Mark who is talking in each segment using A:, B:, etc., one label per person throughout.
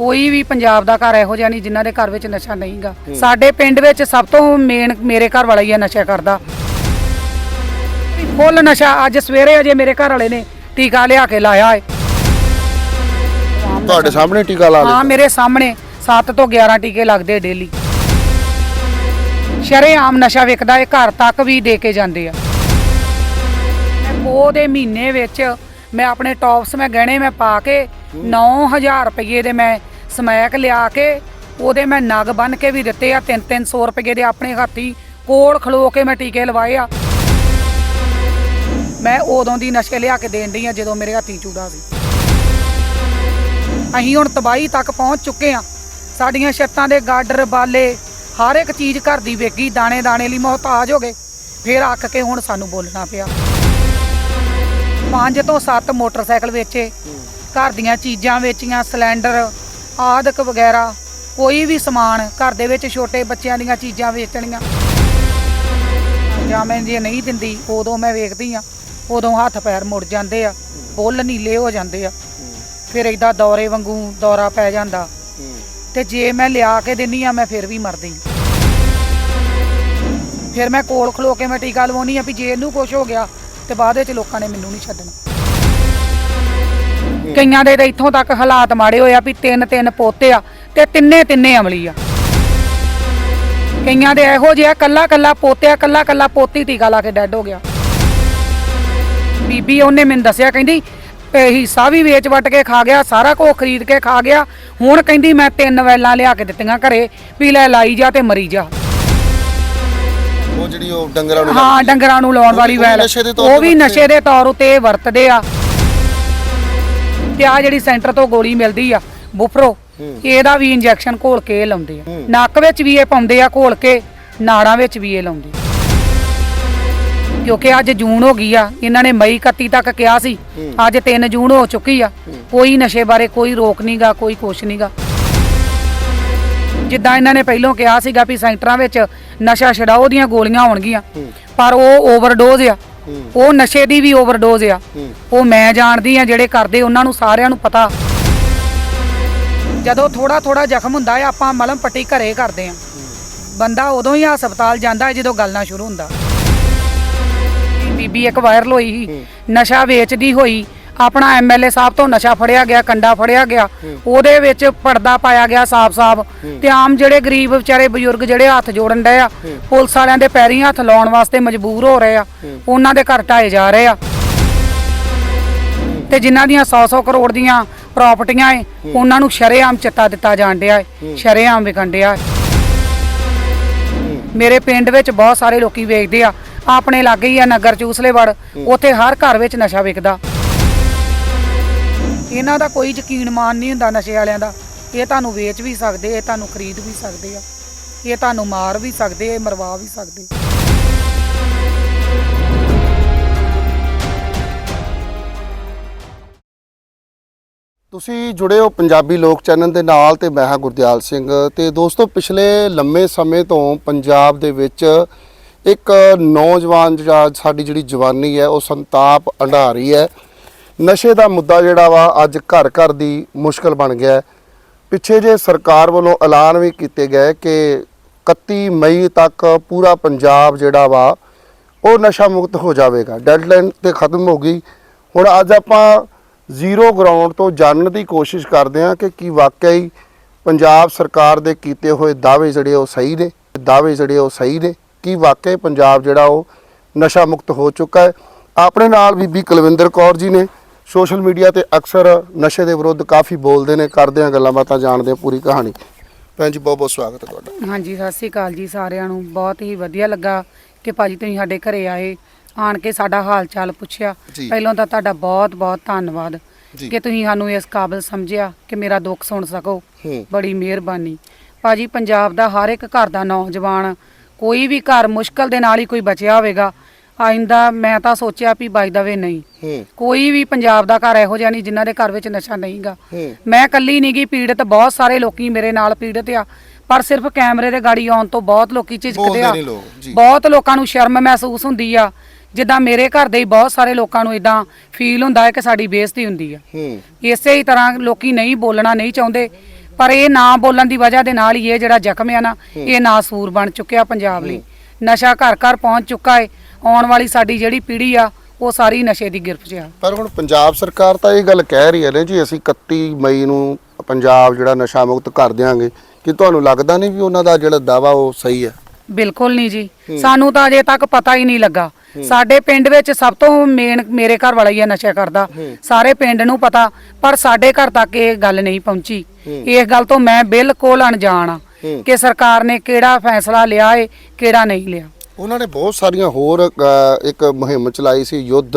A: ਕੋਈ ਵੀ ਪੰਜਾਬ ਦਾ ਘਰ ਇਹੋ ਜਿਹਾ ਨਹੀਂ ਜਿਨ੍ਹਾਂ ਦੇ ਘਰ ਵਿੱਚ ਨਸ਼ਾ ਨਹੀਂਗਾ। ਸਾਡੇ ਪਿੰਡ ਵਿੱਚ ਸਭ ਤੋਂ ਮੇਨ ਮੇਰੇ ਘਰ ਵਾਲਾ ਹੀ ਆ ਨਸ਼ਾ ਕਰਦਾ। ਫੁੱਲ ਨਸ਼ਾ ਅੱਜ ਸਵੇਰੇ ਅਜੇ ਮੇਰੇ ਘਰ ਵਾਲੇ ਨੇ ਟੀਕਾ ਲਿਆ ਕੇ ਲਾਇਆ ਏ।
B: ਤੁਹਾਡੇ ਸਾਹਮਣੇ ਟੀਕਾ ਲਾ
A: ਹਾਂ
B: ਲਿਆ?
A: ਮੇਰੇ ਸਾਹਮਣੇ 7 ਤੋਂ 11 ਟੀਕੇ ਲੱਗਦੇ ਡੇਲੀ ਸ਼ਰੇਆਮ ਨਸ਼ਾ ਵਿਕਦਾ ਏ ਘਰ ਤੱਕ ਵੀ ਦੇ ਕੇ ਜਾਂਦੇ ਆ। ਪੋਹ ਦੇ ਮਹੀਨੇ ਵਿੱਚ ਮੈਂ ਆਪਣੇ ਟੌਪਸ ਮੈਂ ਗਹਿਣੇ ਮੈਂ ਪਾ ਕੇ 9000 ਰੁਪਏ ਦੇ ਮੈਂ ਸਮੈਕ ਲਿਆ ਕੇ ਉਹਦੇ ਮੈਂ ਨਗ ਬੰਨ ਕੇ ਵੀ ਦਿੱਤੇ ਆ 3-300 ਰੁਪਏ ਦੇ ਆਪਣੇ ਹੱਥੀ। ਕੋਲ ਖਲੋ ਕੇ ਮੈਂ ਟੀਕੇ ਲਵਾਏ ਆ। ਮੈਂ ਉਦੋਂ ਦੀ ਨਸ਼ੇ ਲਿਆ ਕੇ ਦੇਣ ਡਈ ਆ, ਜਦੋਂ ਮੇਰੇ ਹੱਥੀ ਚੂੜਾ ਸੀ। ਅਸੀਂ ਹੁਣ ਤਬਾਹੀ ਤੱਕ ਪਹੁੰਚ ਚੁੱਕੇ ਆ। ਸਾਡੀਆਂ ਛੱਤਾਂ ਦੇ ਗਾਡਰ, ਬਾਲੇ, ਹਰ ਇੱਕ ਚੀਜ਼ ਘਰ ਦੀ ਵੇਗੀ, ਦਾਣੇ ਦਾਣੇ ਲਈ ਮੁਹਤਾਜ ਹੋ ਗਏ। ਫਿਰ ਅੱਕ ਕੇ ਹੁਣ ਸਾਨੂੰ ਬੋਲਣਾ ਪਿਆ। ਪੰਜ ਤੋਂ ਸੱਤ ਮੋਟਰਸਾਈਕਲ ਵੇਚੇ। ਘਰ ਦੀਆਂ ਚੀਜ਼ਾਂ ਵੇਚੀਆਂ, ਸਿਲੰਡਰ ਆਦਿਕ ਵਗੈਰਾ ਕੋਈ ਵੀ ਸਮਾਨ ਘਰ ਦੇ ਵਿੱਚ ਛੋਟੇ ਬੱਚਿਆਂ ਦੀਆਂ ਚੀਜ਼ਾਂ ਵੇਚਣੀਆਂ। ਜਾਂ ਮੈਂ ਜੇ ਨਹੀਂ ਦਿੰਦੀ, ਉਦੋਂ ਮੈਂ ਵੇਖਦੀ ਆ ਉਦੋਂ ਹੱਥ ਪੈਰ ਮੁੜ ਜਾਂਦੇ ਆ, ਬੁੱਲ ਨੀਲੇ ਹੋ ਜਾਂਦੇ ਆ। ਫਿਰ ਏਦਾਂ ਦੌਰੇ ਵਾਂਗੂ ਦੌਰਾ ਪੈ ਜਾਂਦਾ। ਤੇ ਜੇ ਮੈਂ ਲਿਆ ਕੇ ਦਿੰਨੀ ਆ, ਮੈਂ ਫਿਰ ਵੀ ਮਰਦੀ ਫਿਰ ਮੈਂ ਕੋਲ ਖਲੋ ਕੇ ਮੈਂ ਟੀਕਾ ਲਵਾਉਣੀ ਆ ਵੀ ਜੇ ਇਹਨੂੰ ਕੁਝ ਹੋ ਗਿਆ, ਤੇ ਬਾਅਦ ਵਿੱਚ ਲੋਕਾਂ ਨੇ ਮੈਨੂੰ ਨਹੀਂ ਛੱਡਣਾ। ਕਈਆਂ ਦੇ ਤਾਂ ਇੱਥੋਂ ਤੱਕ ਹਾਲਾਤ ਮਾੜੇ ਹੋਏ ਆ ਵੀ ਤਿੰਨ ਤਿੰਨ ਪੋਤੇ ਆ ਤੇ ਤਿੰਨੇ ਤਿੰਨੇ ਅਮਲੀ ਆ। ਕਈਆਂ ਦੇ ਇਹੋ ਜਿਹਾ ਕੱਲਾ ਕੱਲਾ ਪੋਤਿਆ ਕੱਲਾ ਕੱਲਾ ਪੋਤੀ ਟੀਕਾ ਲਾ ਕੇ ਡੈੱਡ ਹੋ ਗਿਆ। ਬੀਬੀ ਉਹਨੇ ਮੈਨੂੰ ਦੱਸਿਆ ਕਹਿੰਦੀ ਹਿੱਸਾ ਵੀ ਵੇਚ ਵਟ ਕੇ ਖਾ ਗਿਆ ਸਾਰਾ ਕੁਝ ਖਰੀਦ ਕੇ ਖਾ ਗਿਆ। ਹੁਣ ਕਹਿੰਦੀ ਮੈਂ ਤਿੰਨ ਵੈਲਾਂ ਲਿਆ ਕੇ ਦਿੱਤੀਆਂ ਘਰੇ ਵੀ ਲੈ ਲਾਈ ਜਾ ਤੇ ਮਰੀ ਜਾ।
B: ਉਹ ਜਿਹੜੀ ਉਹ ਡੰਗਰਾਂ ਨੂੰ
A: ਹਾਂ ਡੰਗਰਾਂ ਨੂੰ ਲਾਉਣ ਵਾਲੀ ਵੈਲ। ਉਹ ਵੀ ਨਸ਼ੇ ਦੇ ਤੌਰ ਉਤੇ ਵਰਤਦੇ ਆ। ਤੇ ਆ ਜਿਹੜੀ ਸੈਂਟਰ ਤੋਂ ਗੋਲੀ ਮਿਲਦੀ ਆ ਬੁਫਰੋ ਇਹਦਾ ਵੀ ਇੰਜੈਕਸ਼ਨ ਘੋਲ ਕੇ ਇਹ ਲਾਉਂਦੇ ਆ। ਨੱਕ ਵਿੱਚ ਵੀ ਇਹ ਪਾਉਂਦੇ ਆ ਘੋਲ ਕੇ ਨਾੜਾਂ ਵਿੱਚ ਵੀ ਇਹ ਲਾਉਂਦੇ ਆ। ਕਿਉਂਕਿ ਅੱਜ ਜੂਨ ਹੋ ਗਈ ਆ ਇਹਨਾਂ ਨੇ ਮਈ 31 ਤੱਕ ਕਿਹਾ ਸੀ ਅੱਜ 3 ਜੂਨ ਹੋ ਚੁੱਕੀ ਆ ਕੋਈ ਨਸ਼ੇ ਬਾਰੇ ਕੋਈ ਰੋਕ ਨਹੀਂਗਾ ਕੋਈ ਕੁਛ ਨਹੀਂਗਾ ਜਿੱਦਾਂ ਇਹਨਾਂ ਨੇ ਪਹਿਲਾਂ ਕਿਹਾ ਸੀਗਾ ਵੀ ਸੈਂਟਰਾਂ ਵਿੱਚ ਨਸ਼ਾ ਛਡਾਓ ਦੀਆਂ ਗੋਲੀਆਂ ਆਉਣਗੀਆਂ ਪਰ ਉਹ ਓਵਰਡੋਜ਼ ਆ। ਉਹ ਨਸ਼ੇ ਦੀ ਵੀ ਓਵਰਡੋਜ਼ ਆ। ਉਹ ਮੈਂ ਜਾਣਦੀ ਆ ਜਿਹੜੇ ਕਰਦੇ ਉਹਨਾਂ ਨੂੰ ਸਾਰਿਆਂ ਨੂੰ ਪਤਾ। ਜਦੋਂ ਥੋੜਾ ਥੋੜਾ ਜ਼ਖਮ ਹੁੰਦਾ ਆ ਆਪਾਂ ਮਲਮ ਪੱਟੀ ਘਰੇ ਕਰਦੇ ਆ। ਬੰਦਾ ਉਦੋਂ ਹੀ ਹਸਪਤਾਲ ਜਾਂਦਾ ਹੈ ਜਦੋਂ ਗਲਣਾ ਸ਼ੁਰੂ ਹੁੰਦਾ। ਬੀਬੀ ਇੱਕ ਵਾਇਰਲ ਹੋਈ ਨਸ਼ਾ ਵੇਚਦੀ ਹੋਈ। ਆਪਣਾ ਐਮਐਲਏ ਸਾਹਿਬ ਤੋਂ ਨਸ਼ਾ ਫੜਿਆ ਗਿਆ ਕੰਡਾ ਫੜਿਆ ਗਿਆ। ਉਹਦੇ ਵਿੱਚ ਪਰਦਾ ਪਾਇਆ ਗਿਆ ਸਾਫ਼-ਸਾਫ਼। ਤੇ ਆਮ ਜਿਹੜੇ ਗਰੀਬ ਵਿਚਾਰੇ ਬਜ਼ੁਰਗ ਜਿਹੜੇ ਹੱਥ ਜੋੜਨ ਡਏ ਆ ਪੁਲਿਸ ਵਾਲਿਆਂ ਦੇ ਪੈਰੀਂ ਹੱਥ ਲਾਉਣ ਵਾਸਤੇ ਮਜਬੂਰ ਹੋ ਰਹੇ ਆ। ਉਹਨਾਂ ਦੇ ਘਰ ਢਾਏ ਜਾ ਰਹੇ ਆ। ਤੇ ਜਿਨ੍ਹਾਂ ਦੀਆਂ 100-100 ਕਰੋੜ ਦੀਆਂ ਪ੍ਰਾਪਰਟੀਆਂ ਏ ਉਹਨਾਂ ਨੂੰ ਸ਼ਰੇਆਮ ਚਿੱਟਾ ਦਿੱਤਾ ਜਾਣ ਡਿਆ ਏ। ਸ਼ਰੇਆਮ ਵਿਕਣ ਡਿਆ ਮੇਰੇ ਪਿੰਡ ਵਿੱਚ ਬਹੁਤ ਸਾਰੇ ਲੋਕੀ ਵੇਚਦੇ ਆ ਆਪਣੇ ਲਾਗੇ ਹੀ ਆ ਨਗਰ ਚੂਸਲੇ ਵੜ ਉੱਥੇ ਹਰ ਘਰ ਵਿੱਚ ਨਸ਼ਾ ਵਿਕਦਾ। ਇਹਨਾਂ ਦਾ ਕੋਈ ਯਕੀਨ ਮਾਨ ਨਹੀਂ ਹੁੰਦਾ ਨਸ਼ੇ ਵਾਲਿਆਂ ਦਾ। ਇਹ ਤੁਹਾਨੂੰ ਵੇਚ ਵੀ ਸਕਦੇ, ਇਹ ਤੁਹਾਨੂੰ ਖਰੀਦ ਵੀ ਸਕਦੇ ਆ। ਇਹ ਤੁਹਾਨੂੰ ਮਾਰ ਵੀ ਸਕਦੇ, ਇਹ ਮਰਵਾ ਵੀ ਸਕਦੇ।
B: ਤੁਸੀਂ ਜੁੜੇ ਹੋ ਪੰਜਾਬੀ ਲੋਕ ਚੈਨਲ ਦੇ ਨਾਲ ਤੇ ਮੈਂ ਹਾਂ ਗੁਰਦਿਆਲ ਸਿੰਘ। ਤੇ ਦੋਸਤੋ, ਪਿਛਲੇ ਲੰਮੇ ਸਮੇਂ ਤੋਂ ਪੰਜਾਬ ਦੇ ਵਿੱਚ ਇੱਕ ਨੌਜਵਾਨ ਜਿਹੜਾ ਸਾਡੀ ਜਿਹੜੀ ਜਵਾਨੀ ਹੈ, ਉਹ ਸੰਤਾਪ ਅੰਢਾ ਹੈ। ਨਸ਼ੇ ਦਾ ਮੁੱਦਾ ਜਿਹੜਾ ਵਾ ਅੱਜ ਘਰ ਘਰ ਦੀ ਮੁਸ਼ਕਲ ਬਣ ਗਿਆ ਹੈ। ਪਿੱਛੇ ਜੇ ਸਰਕਾਰ ਵੱਲੋਂ ਐਲਾਨ ਵੀ ਕੀਤੇ ਗਏ ਕਿ 31 ਮਈ ਤੱਕ ਪੂਰਾ ਪੰਜਾਬ ਜਿਹੜਾ ਵਾ, ਉਹ ਨਸ਼ਾ ਮੁਕਤ ਹੋ ਜਾਵੇਗਾ। ਡੈਡਲਾਈਨ ਤੇ ਖਤਮ ਹੋ ਗਈ। ਹੁਣ ਅੱਜ ਆਪਾਂ ਜ਼ੀਰੋ ਗਰਾਊਂਡ ਤੋਂ ਜਾਣਨ ਦੀ ਕੋਸ਼ਿਸ਼ ਕਰਦੇ ਹਾਂ ਕਿ ਕੀ ਵਾਕਿਆ ਹੀ ਪੰਜਾਬ ਸਰਕਾਰ ਦੇ ਕੀਤੇ ਹੋਏ ਦਾਅਵੇ ਜਿਹੜੇ ਉਹ ਸਹੀ ਨੇ, ਦਾਅਵੇ ਜਿਹੜੇ ਉਹ ਸਹੀ ਨੇ, ਕੀ ਵਾਕਿਆ ਪੰਜਾਬ ਜਿਹੜਾ ਉਹ ਨਸ਼ਾ ਮੁਕਤ ਹੋ ਚੁੱਕਾ ਹੈ। ਆਪਣੇ ਨਾਲ ਬੀਬੀ ਕੁਲਵਿੰਦਰ ਕੌਰ ਜੀ ਨੇ ਸੋਸ਼ਲ ਮੀਡੀਆ ਤੇ ਅਕਸਰ ਨਸ਼ੇ ਦੇ ਵਿਰੁੱਧ ਕਾਫੀ ਬੋਲਦੇ ਨੇ ਕਰਦੇ ਆ ਗੱਲਾਂ ਬਾਤਾਂ ਜਾਣਦੇ ਆ ਪੂਰੀ ਕਹਾਣੀ। ਭੈਣ ਜੀ ਬਹੁਤ ਬਹੁਤ ਸਵਾਗਤ ਹੈ ਤੁਹਾਡਾ।
A: ਹਾਂਜੀ ਸਤਿ ਸ੍ਰੀ ਅਕਾਲ ਜੀ ਸਾਰਿਆਂ ਨੂੰ। ਬਹੁਤ ਹੀ ਵਧੀਆ ਲੱਗਾ ਕਿ ਭਾਜੀ ਤੁਸੀਂ ਸਾਡੇ ਘਰੇ ਆਏ ਆਣ ਕੇ ਸਾਡਾ ਹਾਲ ਚਾਲ ਪੁੱਛਿਆ।
B: ਜੀ।
A: ਪਹਿਲਾਂ ਤਾਂ ਤੁਹਾਡਾ ਬਹੁਤ ਬਹੁਤ ਧੰਨਵਾਦ
B: ਜੀ।
A: ਕਿ ਤੁਸੀਂ ਸਾਨੂੰ ਇਸ ਕਾਬਿਲ ਸਮਝਿਆ ਕਿ ਮੇਰਾ ਦੁੱਖ ਸੁਣ ਸਕੋ।
B: ਹੂੰ।
A: ਬੜੀ ਮਿਹਰਬਾਨੀ। ਭਾਜੀ ਪੰਜਾਬ ਦਾ ਹਰ ਇੱਕ ਘਰ ਦਾ ਨੌਜਵਾਨ ਕੋਈ ਵੀ ਘਰ ਮੁਸ਼ਕਲ ਦੇ ਨਾਲ ਹੀ ਕੋਈ ਬਚਿਆ ਹੋਵੇਗਾ ਆਇੰਦਾ ਮੈਂ ਤਾਂ ਸੋਚਿਆ ਵੀ ਬਾਈ ਦਵੇ ਨਹੀਂ।
B: ਹੂੰ।
A: ਕੋਈ ਵੀ ਪੰਜਾਬ ਦਾ ਘਰ ਇਹੋ ਜਿਹਾ ਨਹੀਂ ਜਿਨ੍ਹਾਂ ਦੇ ਘਰ ਵਿੱਚ ਨਸ਼ਾ ਨਹੀਂਗਾ।
B: ਹੂੰ।
A: ਮੈਂ ਇਕੱਲੀ ਨਹੀਂ ਗਈ ਪੀੜਤ ਬਹੁਤ ਸਾਰੇ ਲੋਕੀ ਮੇਰੇ ਨਾਲ ਪੀੜਤ ਆ। ਪਰ ਸਿਰਫ ਕੈਮਰੇ ਦੇ ਗਾੜੀ ਆਉਣ ਤੋਂ ਬਹੁਤ ਲੋਕੀ ਝਿਜਕਦੇ
B: ਬੋਲਦੇ
A: ਆ
B: ਨਹੀਂ ਲੋਕ, ਜੀ।
A: ਬਹੁਤ ਲੋਕਾਂ ਨੂੰ ਸ਼ਰਮ ਮਹਿਸੂਸ ਹੁੰਦੀ ਆ। ਜਿੱਦਾਂ ਮੇਰੇ ਘਰ ਦੇ ਹੀ ਬਹੁਤ ਸਾਰੇ ਲੋਕਾਂ ਨੂੰ ਇਦਾਂ ਫੀਲ ਹੁੰਦਾ ਹੈ ਕਿ ਸਾਡੀ ਬੇਇੱਜ਼ਤੀ ਹੁੰਦੀ ਆ।
B: ਹੂੰ।
A: ਇਸੇ ਹੀ ਤਰ੍ਹਾਂ ਲੋਕੀ ਨਹੀਂ ਬੋਲਣਾ ਨਹੀਂ ਚਾਹੁੰਦੇ ਪਰ ਇਹ ਨਾ ਬੋਲਣ ਦੀ ਵਜ੍ਹਾ ਦੇ ਨਾਲ ਹੀ ਇਹ ਜਿਹੜਾ ਜ਼ਖਮ ਆ ਨਾ ਇਹ ਨਾਸੂਰ ਬਣ ਚੁੱਕਿਆ ਪੰਜਾਬ ਲਈ। ਨਸ਼ਾ ਘਰ ਘਰ ਪਹੁੰਚ ਚੁੱਕਾ ਹੈ ਆਉਣ ਵਾਲੀ ਸਾਡੀ ਜਿਹੜੀ ਪੀੜ੍ਹੀ ਆ ਉਹ ਸਾਰੀ ਨਸ਼ੇ ਦੀ ਗਿਰਫਤ 'ਚ ਆ।
B: ਪਰ ਹੁਣ ਪੰਜਾਬ ਸਰਕਾਰ ਤਾਂ ਇਹ ਗੱਲ ਕਹਿ ਰਹੀ ਹੈ ਨੇ ਜੀ ਅਸੀਂ 31 ਮਈ ਨੂੰ ਪੰਜਾਬ ਜਿਹੜਾ ਨਸ਼ਾ ਮੁਕਤ ਕਰ ਦਿਆਂਗੇ। ਕਿ ਤੁਹਾਨੂੰ ਲੱਗਦਾ ਨਹੀਂ ਵੀ ਉਹਨਾਂ ਦਾ ਜਿਹੜਾ ਦਾਵਾ ਉਹ ਸਹੀ ਹੈ?
A: ਬਿਲਕੁਲ ਨਹੀਂ ਜੀ। ਸਾਨੂੰ ਤਾਂ ਅਜੇ ਤੱਕ ਪਤਾ ਹੀ ਨਹੀਂ ਲੱਗਾ। ਸਾਡੇ ਪਿੰਡ ਵਿੱਚ ਸਭ ਤੋਂ ਮੇਨ ਮੇਰੇ ਘਰ ਵਾਲਾ ਹੀ ਆ ਨਸ਼ਾ ਕਰਦਾ। ਸਾਰੇ ਪਿੰਡ ਨੂੰ ਪਤਾ ਪਰ ਸਾਡੇ ਘਰ ਤੱਕ ਇਹ ਗੱਲ ਨਹੀਂ ਪਹੁੰਚੀ। ਇਸ ਗੱਲ ਤੋਂ ਮੈਂ ਬਿਲਕੁਲ ਅਣਜਾਣ ਆ ਕਿ ਸਰਕਾਰ ਨੇ ਕਿਹੜਾ ਫੈਸਲਾ ਲਿਆ ਏ ਕਿਹੜਾ ਨਹੀਂ ਲਿਆ।
B: ਉਹਨਾਂ ਨੇ ਬਹੁਤ ਸਾਰੀਆਂ ਹੋਰ ਅ, ਇੱਕ ਮੁਹਿੰਮ ਚਲਾਈ ਸੀ ਯੁੱਧ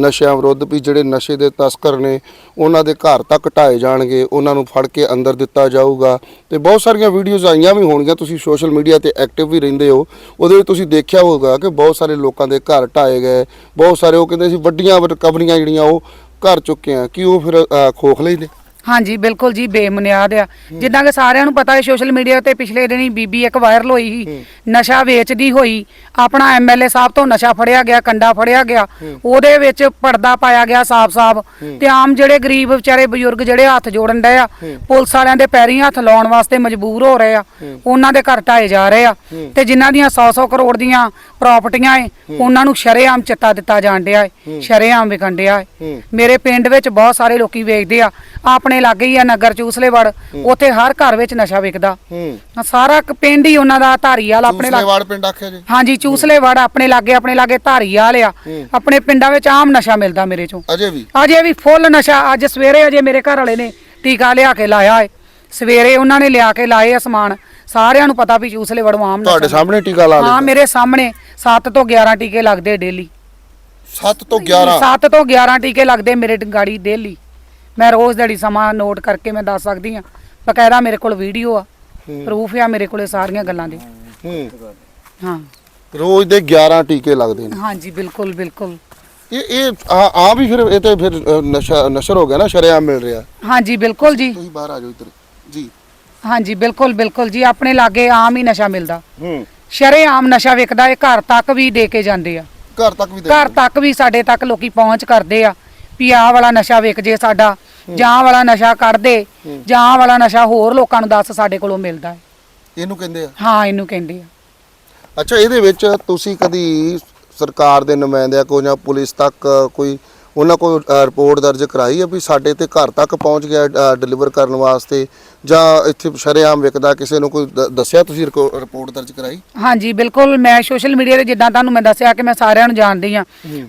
B: ਨਸ਼ਿਆਂ ਵਿਰੁੱਧ ਵੀ ਜਿਹੜੇ ਨਸ਼ੇ ਦੇ ਤਸਕਰ ਨੇ ਉਹਨਾਂ ਦੇ ਘਰ ਤੱਕ ਢਾਏ ਜਾਣਗੇ ਉਹਨਾਂ ਨੂੰ ਫੜ ਕੇ ਅੰਦਰ ਦਿੱਤਾ ਜਾਊਗਾ। ਤੇ ਬਹੁਤ ਸਾਰੀਆਂ ਵੀਡੀਓਜ਼ ਆਈਆਂ ਵੀ ਹੋਣਗੀਆਂ ਤੁਸੀਂ ਸੋਸ਼ਲ ਮੀਡੀਆ ਤੇ ਐਕਟਿਵ ਵੀ ਰਹਿੰਦੇ ਹੋ। ਉਹਦੇ ਵਿੱਚ ਤੁਸੀਂ ਦੇਖਿਆ ਹੋਊਗਾ ਕਿ ਬਹੁਤ ਸਾਰੇ ਲੋਕਾਂ ਦੇ ਘਰ ਢਾਏ ਗਏ। ਬਹੁਤ ਸਾਰੇ ਉਹ ਕਹਿੰਦੇ ਸੀ ਵੱਡੀਆਂ ਰਿਕਵਰੀਆਂ ਜਿਹੜੀਆਂ ਉਹ ਕਰ ਚੁੱਕੇ ਆ। ਕਿ ਉਹ ਫਿਰ ਅ, ਖੋਖਲੇ ਹੀ ਨੇ?
A: ਹਾਂਜੀ ਬਿਲਕੁਲ ਜੀ ਬੇਮੁਨਿਆਦ ਆ। ਜਿੱਦਾਂ ਕਿ ਸਾਰਿਆਂ ਨੂੰ ਪਤਾ ਹੈ ਸੋਸ਼ਲ ਮੀਡੀਆ ਤੇ ਪਿਛਲੇ ਦਿਨੀ ਬੀਬੀ ਇੱਕ ਵਾਇਰਲ ਹੋਈ ਸੀ। ਨਸ਼ਾ ਵੇਚਦੀ ਹੋਈ ਆਪਣਾ ਐਮਐਲਏ ਸਾਹਿਬ ਤੋਂ ਨਸ਼ਾ ਫੜਿਆ ਗਿਆ ਕੰਡਾ ਫੜਿਆ ਗਿਆ। ਉਹਦੇ ਵਿੱਚ ਪਰਦਾ ਪਾਇਆ ਗਿਆ ਸਾਫ਼-ਸਾਫ਼। ਤੇ ਆਮ ਜਿਹੜੇ ਗਰੀਬ ਵਿਚਾਰੇ ਬਜ਼ੁਰਗ ਜਿਹੜੇ ਹੱਥ ਜੋੜਨ ਡਏ ਆ ਪੁਲਿਸ ਵਾਲਿਆਂ ਦੇ ਪੈਰੀਂ ਹੱਥ ਲਾਉਣ ਵਾਸਤੇ ਮਜਬੂਰ ਹੋ ਰਹੇ ਆ। ਉਹਨਾਂ ਦੇ ਘਰ ਢਾਏ ਜਾ ਰਹੇ ਆ। ਤੇ ਜਿਨ੍ਹਾਂ ਦੀਆਂ 100-100 ਕਰੋੜ ਦੀਆਂ ਪ੍ਰਾਪਰਟੀਆਂ ਏ ਉਹਨਾਂ ਨੂੰ ਸ਼ਰੇਆਮ ਚਿੱਟਾ ਦਿੱਤਾ ਜਾਣ ਡਿਆ ਏ। ਸ਼ਰੇਆਮ ਵਿਕਣ ਡਿਆ ਏ। ਮੇਰੇ ਪਿੰਡ ਵਿੱਚ ਬਹੁਤ ਸਾਰੇ ਲੋਕੀ ਵੇਚਦੇ ਆ। ਆਪਣੇ ਲਾਗੇ ਹੀ ਆ ਨਗਰ ਚੂਸਲੇ ਵੜ ਉੱਥੇ ਹਰ ਘਰ ਵਿੱਚ ਨਸ਼ਾ ਵਿਕਦਾ।
B: ਹੂੰ।
A: ਸਾਰਾ ਕ- ਪਿੰਡ ਹੀ ਉਹਨਾਂ ਦਾ ਧਾਰੀਵਾਲ ਆਪਣੇ ਲਾਗੇ।
B: ਵਾਰਡ ਪਿੰਡ ਆਖਿਆ ਜੀ।
A: ਹਾਂਜੀ ਚੂਸਲੇ ਵੜ ਆਪਣੇ ਲਾਗੇ ਆਪਣੇ ਲਾਗੇ ਧਾਰੀਵਾਲ ਆ। ਆਪਣੇ ਪਿੰਡਾਂ ਵਿੱਚ ਆਮ ਨਸ਼ਾ ਮਿਲਦਾ ਮੇਰੇ ਚੋਂ।
B: ਅਜੇ ਵੀ?
A: ਅਜੇ ਵੀ ਫੁੱਲ ਨਸ਼ਾ ਅੱਜ ਸਵੇਰੇ ਅਜੇ ਮੇਰੇ ਘਰ ਵਾਲੇ ਨੇ ਟੀਕਾ ਲਿਆ ਕੇ ਲਾਇਆ ਏ। ਸਵੇਰੇ ਉਹਨਾਂ ਨੇ ਲਿਆ ਕੇ ਲਾਏ ਆ ਸਮਾਨ। ਸਾਰਿਆਂ ਨੂੰ ਪਤਾ ਵੀ ਚੂਸਲੇ ਵੜੋਂ ਆਮ ਨਸ਼ਾ
B: ਤੁਹਾਡੇ ਸਾਹਮਣੇ ਟੀਕਾ ਲਾ
A: ਹਾਂ
B: ਲਿਆ
A: ਮੇਰੇ ਸਾਹਮਣੇ 7 ਤੋਂ 11 ਟੀਕੇ ਲੱਗਦੇ ਡੇਲੀ
B: 7 ਤੋਂ 11
A: 7 ਤੋਂ 11 ਟੀਕੇ ਲੱਗਦੇ ਮੇਰੇ ਗਾੜੀ ਡੇਲੀ ਮੈਂ ਰੋਜ਼ ਦਿਹਾੜੀ ਸਮਾਂ ਨੋਟ ਕਰਕੇ ਮੈਂ ਦੱਸ ਸਕਦੀ ਆ ਬਕਾਇਦਾ ਮੇਰੇ ਕੋਲ ਵੀਡੀਓ ਆ ਪ੍ਰੂਫ ਆ ਮੇਰੇ ਕੋਲੇ ਸਾਰੀਆਂ ਗੱਲਾਂ ਦੇ।
B: ਹੂੰ।
A: ਹਾਂ।
B: ਰੋਜ਼ ਦੇ 11 ਟੀਕੇ ਲੱਗਦੇ ਨੇ।
A: ਹਾਂਜੀ ਬਿਲਕੁਲ ਬਿਲਕੁਲ।
B: ਇਹ ਇਹ ਆ ਆ ਵੀ ਫਿਰ ਇਹ ਤੇ ਫਿਰ ਅ, ਨਸ਼ਾ ਨਸ਼ਰ ਹੋ ਗਿਆ ਨਾ ਸ਼ਰੇਆਮ ਮਿਲ ਰਿਹਾ।
A: ਹਾਂਜੀ ਬਿਲਕੁਲ ਜੀ।
B: ਤੁਸੀਂ ਬਾਹਰ ਆ ਜਾਓ ਇੱਧਰ। ਜੀ।
A: ਹਾਂਜੀ ਬਿਲਕੁਲ ਬਿਲਕੁਲ ਜੀ। ਆਪਣੇ ਲਾਗੇ ਆਮ ਹੀ ਨਸ਼ਾ ਮਿਲਦਾ।
B: ਹੂੰ।
A: ਸ਼ਰੇਆਮ ਨਸ਼ਾ ਵਿਕਦਾ ਇਹ ਘਰ ਤੱਕ ਵੀ ਦੇ ਕੇ ਜਾਂਦੇ ਆ।
B: ਘਰ ਤੱਕ ਵੀ ਦੇ
A: ਘਰ ਤੱਕ ਵੀ ਸਾਡੇ ਤੱਕ ਲੋਕੀ ਪਹੁੰਚ ਕਰਦੇ ਆ ਵੀ ਆਹ ਵਾਲਾ ਨਸ਼ਾ ਵਿਕ ਜੇ ਸਾਡਾ। ਜਾਂ ਵਾਲਾ ਨਸ਼ਾ ਕੱਢ ਦੇ ਜਾਂ ਵਾਲਾ ਨਸ਼ਾ ਹੋਰ ਲੋਕਾਂ ਨੂੰ ਦੱਸ ਸਾਡੇ ਕੋਲੋਂ ਮਿਲਦਾ ਹੈ।
B: ਇਹਨੂੰ ਕਹਿੰਦੇ ਆ?
A: ਹਾਂ ਇਹਨੂੰ ਕਹਿੰਦੇ ਆ।
B: ਅੱਛਾ ਇਹਦੇ ਵਿੱਚ ਤੁਸੀਂ ਕਦੀ ਸਰਕਾਰ ਦੇ ਨੁਮਾਇੰਦਿਆਂ ਕੋ ਜਾਂ ਪੁਲਿਸ ਤੱਕ ਕੋਈ ਉਹਨਾਂ ਕੋਲ ਰਿਪੋਰਟ ਦਰਜ ਕਰਾਈ ਹੈ ਵੀ ਸਾਡੇ ਤੇ ਘਰ ਤੱਕ ਪਹੁੰਚ ਗਿਆ ਡਿਲੀਵਰ ਕਰਨ ਵਾਸਤੇ ਜਾਂ ਇੱਥੇ ਸ਼ਰੇਆਮ ਵਿਕਦਾ ਕਿਸੇ ਨੂੰ ਕੋਈ ਦੱਸਿਆ ਤੁਸੀਂ ਰਿਪੋਰਟ ਦਰਜ ਕਰਾਈ?
A: ਹਾਂਜੀ ਬਿਲਕੁਲ ਮੈਂ ਸੋਸ਼ਲ ਮੀਡੀਆ ਤੇ ਜਿੱਦਾਂ ਤੁਹਾਨੂੰ ਮੈਂ ਦੱਸਿਆ ਕਿ ਮੈਂ ਸਾਰਿਆਂ ਨੂੰ ਜਾਣਦੀ ਆ